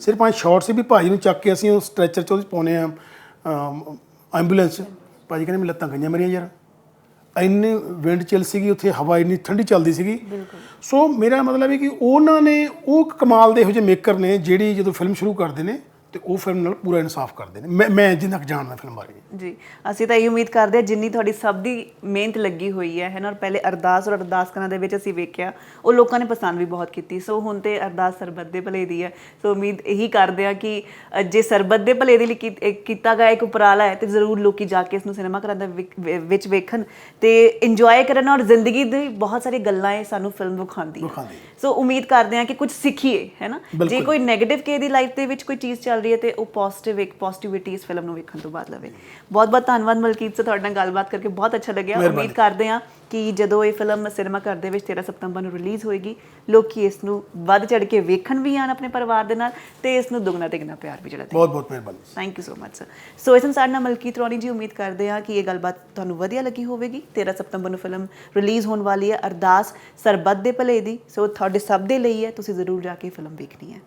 ਸਿਰਫ ਪੰਜ ਸ਼ਾਰਟ ਸੀ ਵੀ ਭਾਜੀ ਨੂੰ ਚੱਕ ਕੇ ਅਸੀਂ ਉਹ ਸਟ੍ਰੈਚਰ 'ਚ ਉਹਦੇ 'ਚ ਪਾਉਨੇ ਆ ਐਂਬੂਲੈਂਸ 'ਚ। ਭਾਜੀ ਕਹਿੰਦੇ ਮੇਰੀ ਲੱਤਾਂ ਗਈਆਂ ਮੇਰੀਆਂ ਯਾਰ। ਇੰਨੇ ਵਿੰਡ ਚਿਲ ਸੀਗੀ ਉੱਥੇ ਹਵਾ ਇੰਨੀ ਠੰਡੀ ਚੱਲਦੀ ਸੀਗੀ। ਸੋ ਮੇਰਾ ਮਤਲਬ ਹੈ ਕਿ ਉਹਨਾਂ ਨੇ ਉਹ ਕਮਾਲ ਦੇ ਇਹੋ ਜਿਹੇ ਮੇਕਰ ਨੇ ਜਿਹੜੀ ਜਦੋਂ ਫਿਲਮ ਸ਼ੁਰੂ ਕਰਦੇ ਨੇ ਤੇ ਉਹ ਫਿਲਮ ਨਾਲ ਪੂਰਾ ਇਨਸਾਫ ਕਰਦੇ ਨੇ। ਮੈਂ ਮੈਂ ਜਿੰਨਾ ਕੁ ਜਾਣਦਾ ਫਿਲਮ ਬਾਰੇ। ਜੀ ਅਸੀਂ ਤਾਂ ਇਹ ਉਮੀਦ ਕਰਦੇ ਹਾਂ ਜਿੰਨੀ ਤੁਹਾਡੀ ਸਭ ਦੀ ਮਿਹਨਤ ਲੱਗੀ ਹੋਈ ਹੈ ਹੈ ਨਾ? ਔਰ ਪਹਿਲੇ ਅਰਦਾਸ ਔਰ ਅਰਦਾਸ ਕਰਾਂ ਦੇ ਵਿੱਚ ਅਸੀਂ ਵੇਖਿਆ ਉਹ ਲੋਕਾਂ ਨੇ ਪਸੰਦ ਵੀ ਬਹੁਤ ਕੀਤੀ। ਸੋ ਹੁਣ ਤੇ ਅਰਦਾਸ ਸਰਬੱਤ ਦੇ ਭਲੇ ਦੀ ਹੈ। ਸੋ ਉਮੀਦ ਇਹੀ ਕਰਦੇ ਹਾਂ ਕਿ ਜੇ ਸਰਬੱਤ ਦੇ ਭਲੇ ਦੇ ਲਈ ਕੀ- ਕੀਤਾ ਗਿਆ ਇੱਕ ਉਪਰਾਲਾ ਹੈ ਤੇ ਜ਼ਰੂਰ ਲੋਕੀ ਜਾ ਕੇ ਇਸ ਨੂੰ ਸਿਨੇਮਾ ਘਰਾਂ ਦੇ ਵਿਕ- ਵਿ- ਵਿੱਚ ਵੇਖਣ ਤੇ ਇੰਜੋਏ ਕਰਨ ਔਰ ਜ਼ਿੰਦਗੀ ਦੀ ਬਹੁਤ ਸਾਰੀ ਗੱਲਾਂ ਇਹ ਸਾਨੂੰ ਫਿਲਮ ਵਿਖਾਉਂਦੀ ਹੈ। ਵਿਖਾਉਂਦੀ ਹੈ। ਸੋ ਉਮੀਦ ਕਰਦੇ ਹਾਂ ਕਿ ਕੁਝ ਸਿੱਖੀਏ ਹੈ ਨਾ? ਜੇ ਬਿਲਕੁਲ। ਕੋਈ 네ਗੇਟਿਵ ਕੇ ਦੀ ਲਾਈਫ ਦੇ ਵਿੱਚ ਕੋਈ ਚੀਜ਼ ਚੱਲ ਰਹੀ ਹੈ ਤੇ ਉਹ ਪੋਜ਼ਿਟਿਵ ਇੱਕ ਪੋਜ਼ਿਟਿਵਿਟੀ ਇਸ ਫਿਲਮ ਨੂੰ ਵੇਖਣ ਤੋਂ ਬਾਅਦ ਲਵੇ। ਬਹੁਤ ਬਹੁਤ ਧੰਨਵਾਦ ਮਲਕੀਤ ਸਰ ਤੁਹਾਡੇ ਨਾਲ ਗੱਲਬਾਤ ਕਰਕੇ ਬਹੁਤ ਅੱਛਾ ਲੱਗਿਆ। ਉਮੀਦ ਕਰਦੇ ਹਾਂ ਕਿ ਜਦੋਂ ਇਹ ਫਿਲਮ ਸਿਨੇਮਾ ਘਰ ਦੇ ਵਿੱਚ 13 ਸਤੰਬਰ ਨੂੰ ਰਿਲੀਜ਼ ਹੋਏਗੀ ਲੋਕੀ ਇਸ ਨੂੰ ਵੱਧ ਚੜ ਕੇ ਵੇਖਣ ਵੀ ਆਣ ਆਪਣੇ ਪਰਿਵਾਰ ਦੇ ਨਾਲ ਤੇ ਇਸ ਨੂੰ ਦੁੱਗਣਾ ਤਿਗਣਾ ਪਿਆਰ ਵੀ ਜਿਹੜਾ ਬਹੁਤ ਬਹੁਤ ਮਿਹਰਬਾਨੀ thank you so much sir so ਇਸ ਸਾਡੇ ਨਾਲ ਮਲਕੀਤ ਰੌਣੀ ਜੀ ਉਮੀਦ ਕਰਦੇ ਹਾਂ ਕਿ ਇਹ ਗੱਲਬਾਤ ਤੁਹਾਨੂੰ ਵਧੀਆ ਲੱਗੀ ਹੋਵੇਗੀ। 13 ਸਤੰਬਰ ਨੂੰ ਫਿਲਮ ਰਿਲੀਜ਼ ਹੋਣ ਵਾਲੀ ਹੈ ਅਰਦਾਸ ਸਰਬੱਤ ਦੇ ਭਲੇ ਦੀ। ਸੋ ਤੁਹਾਡੇ ਸਭ ਦੇ ਲਈ ਹੈ। ਤੁਸੀਂ ਜ਼ਰੂਰ ਜਾ ਕੇ ਫਿਲਮ ਵੇਖਣੀ ਹੈ।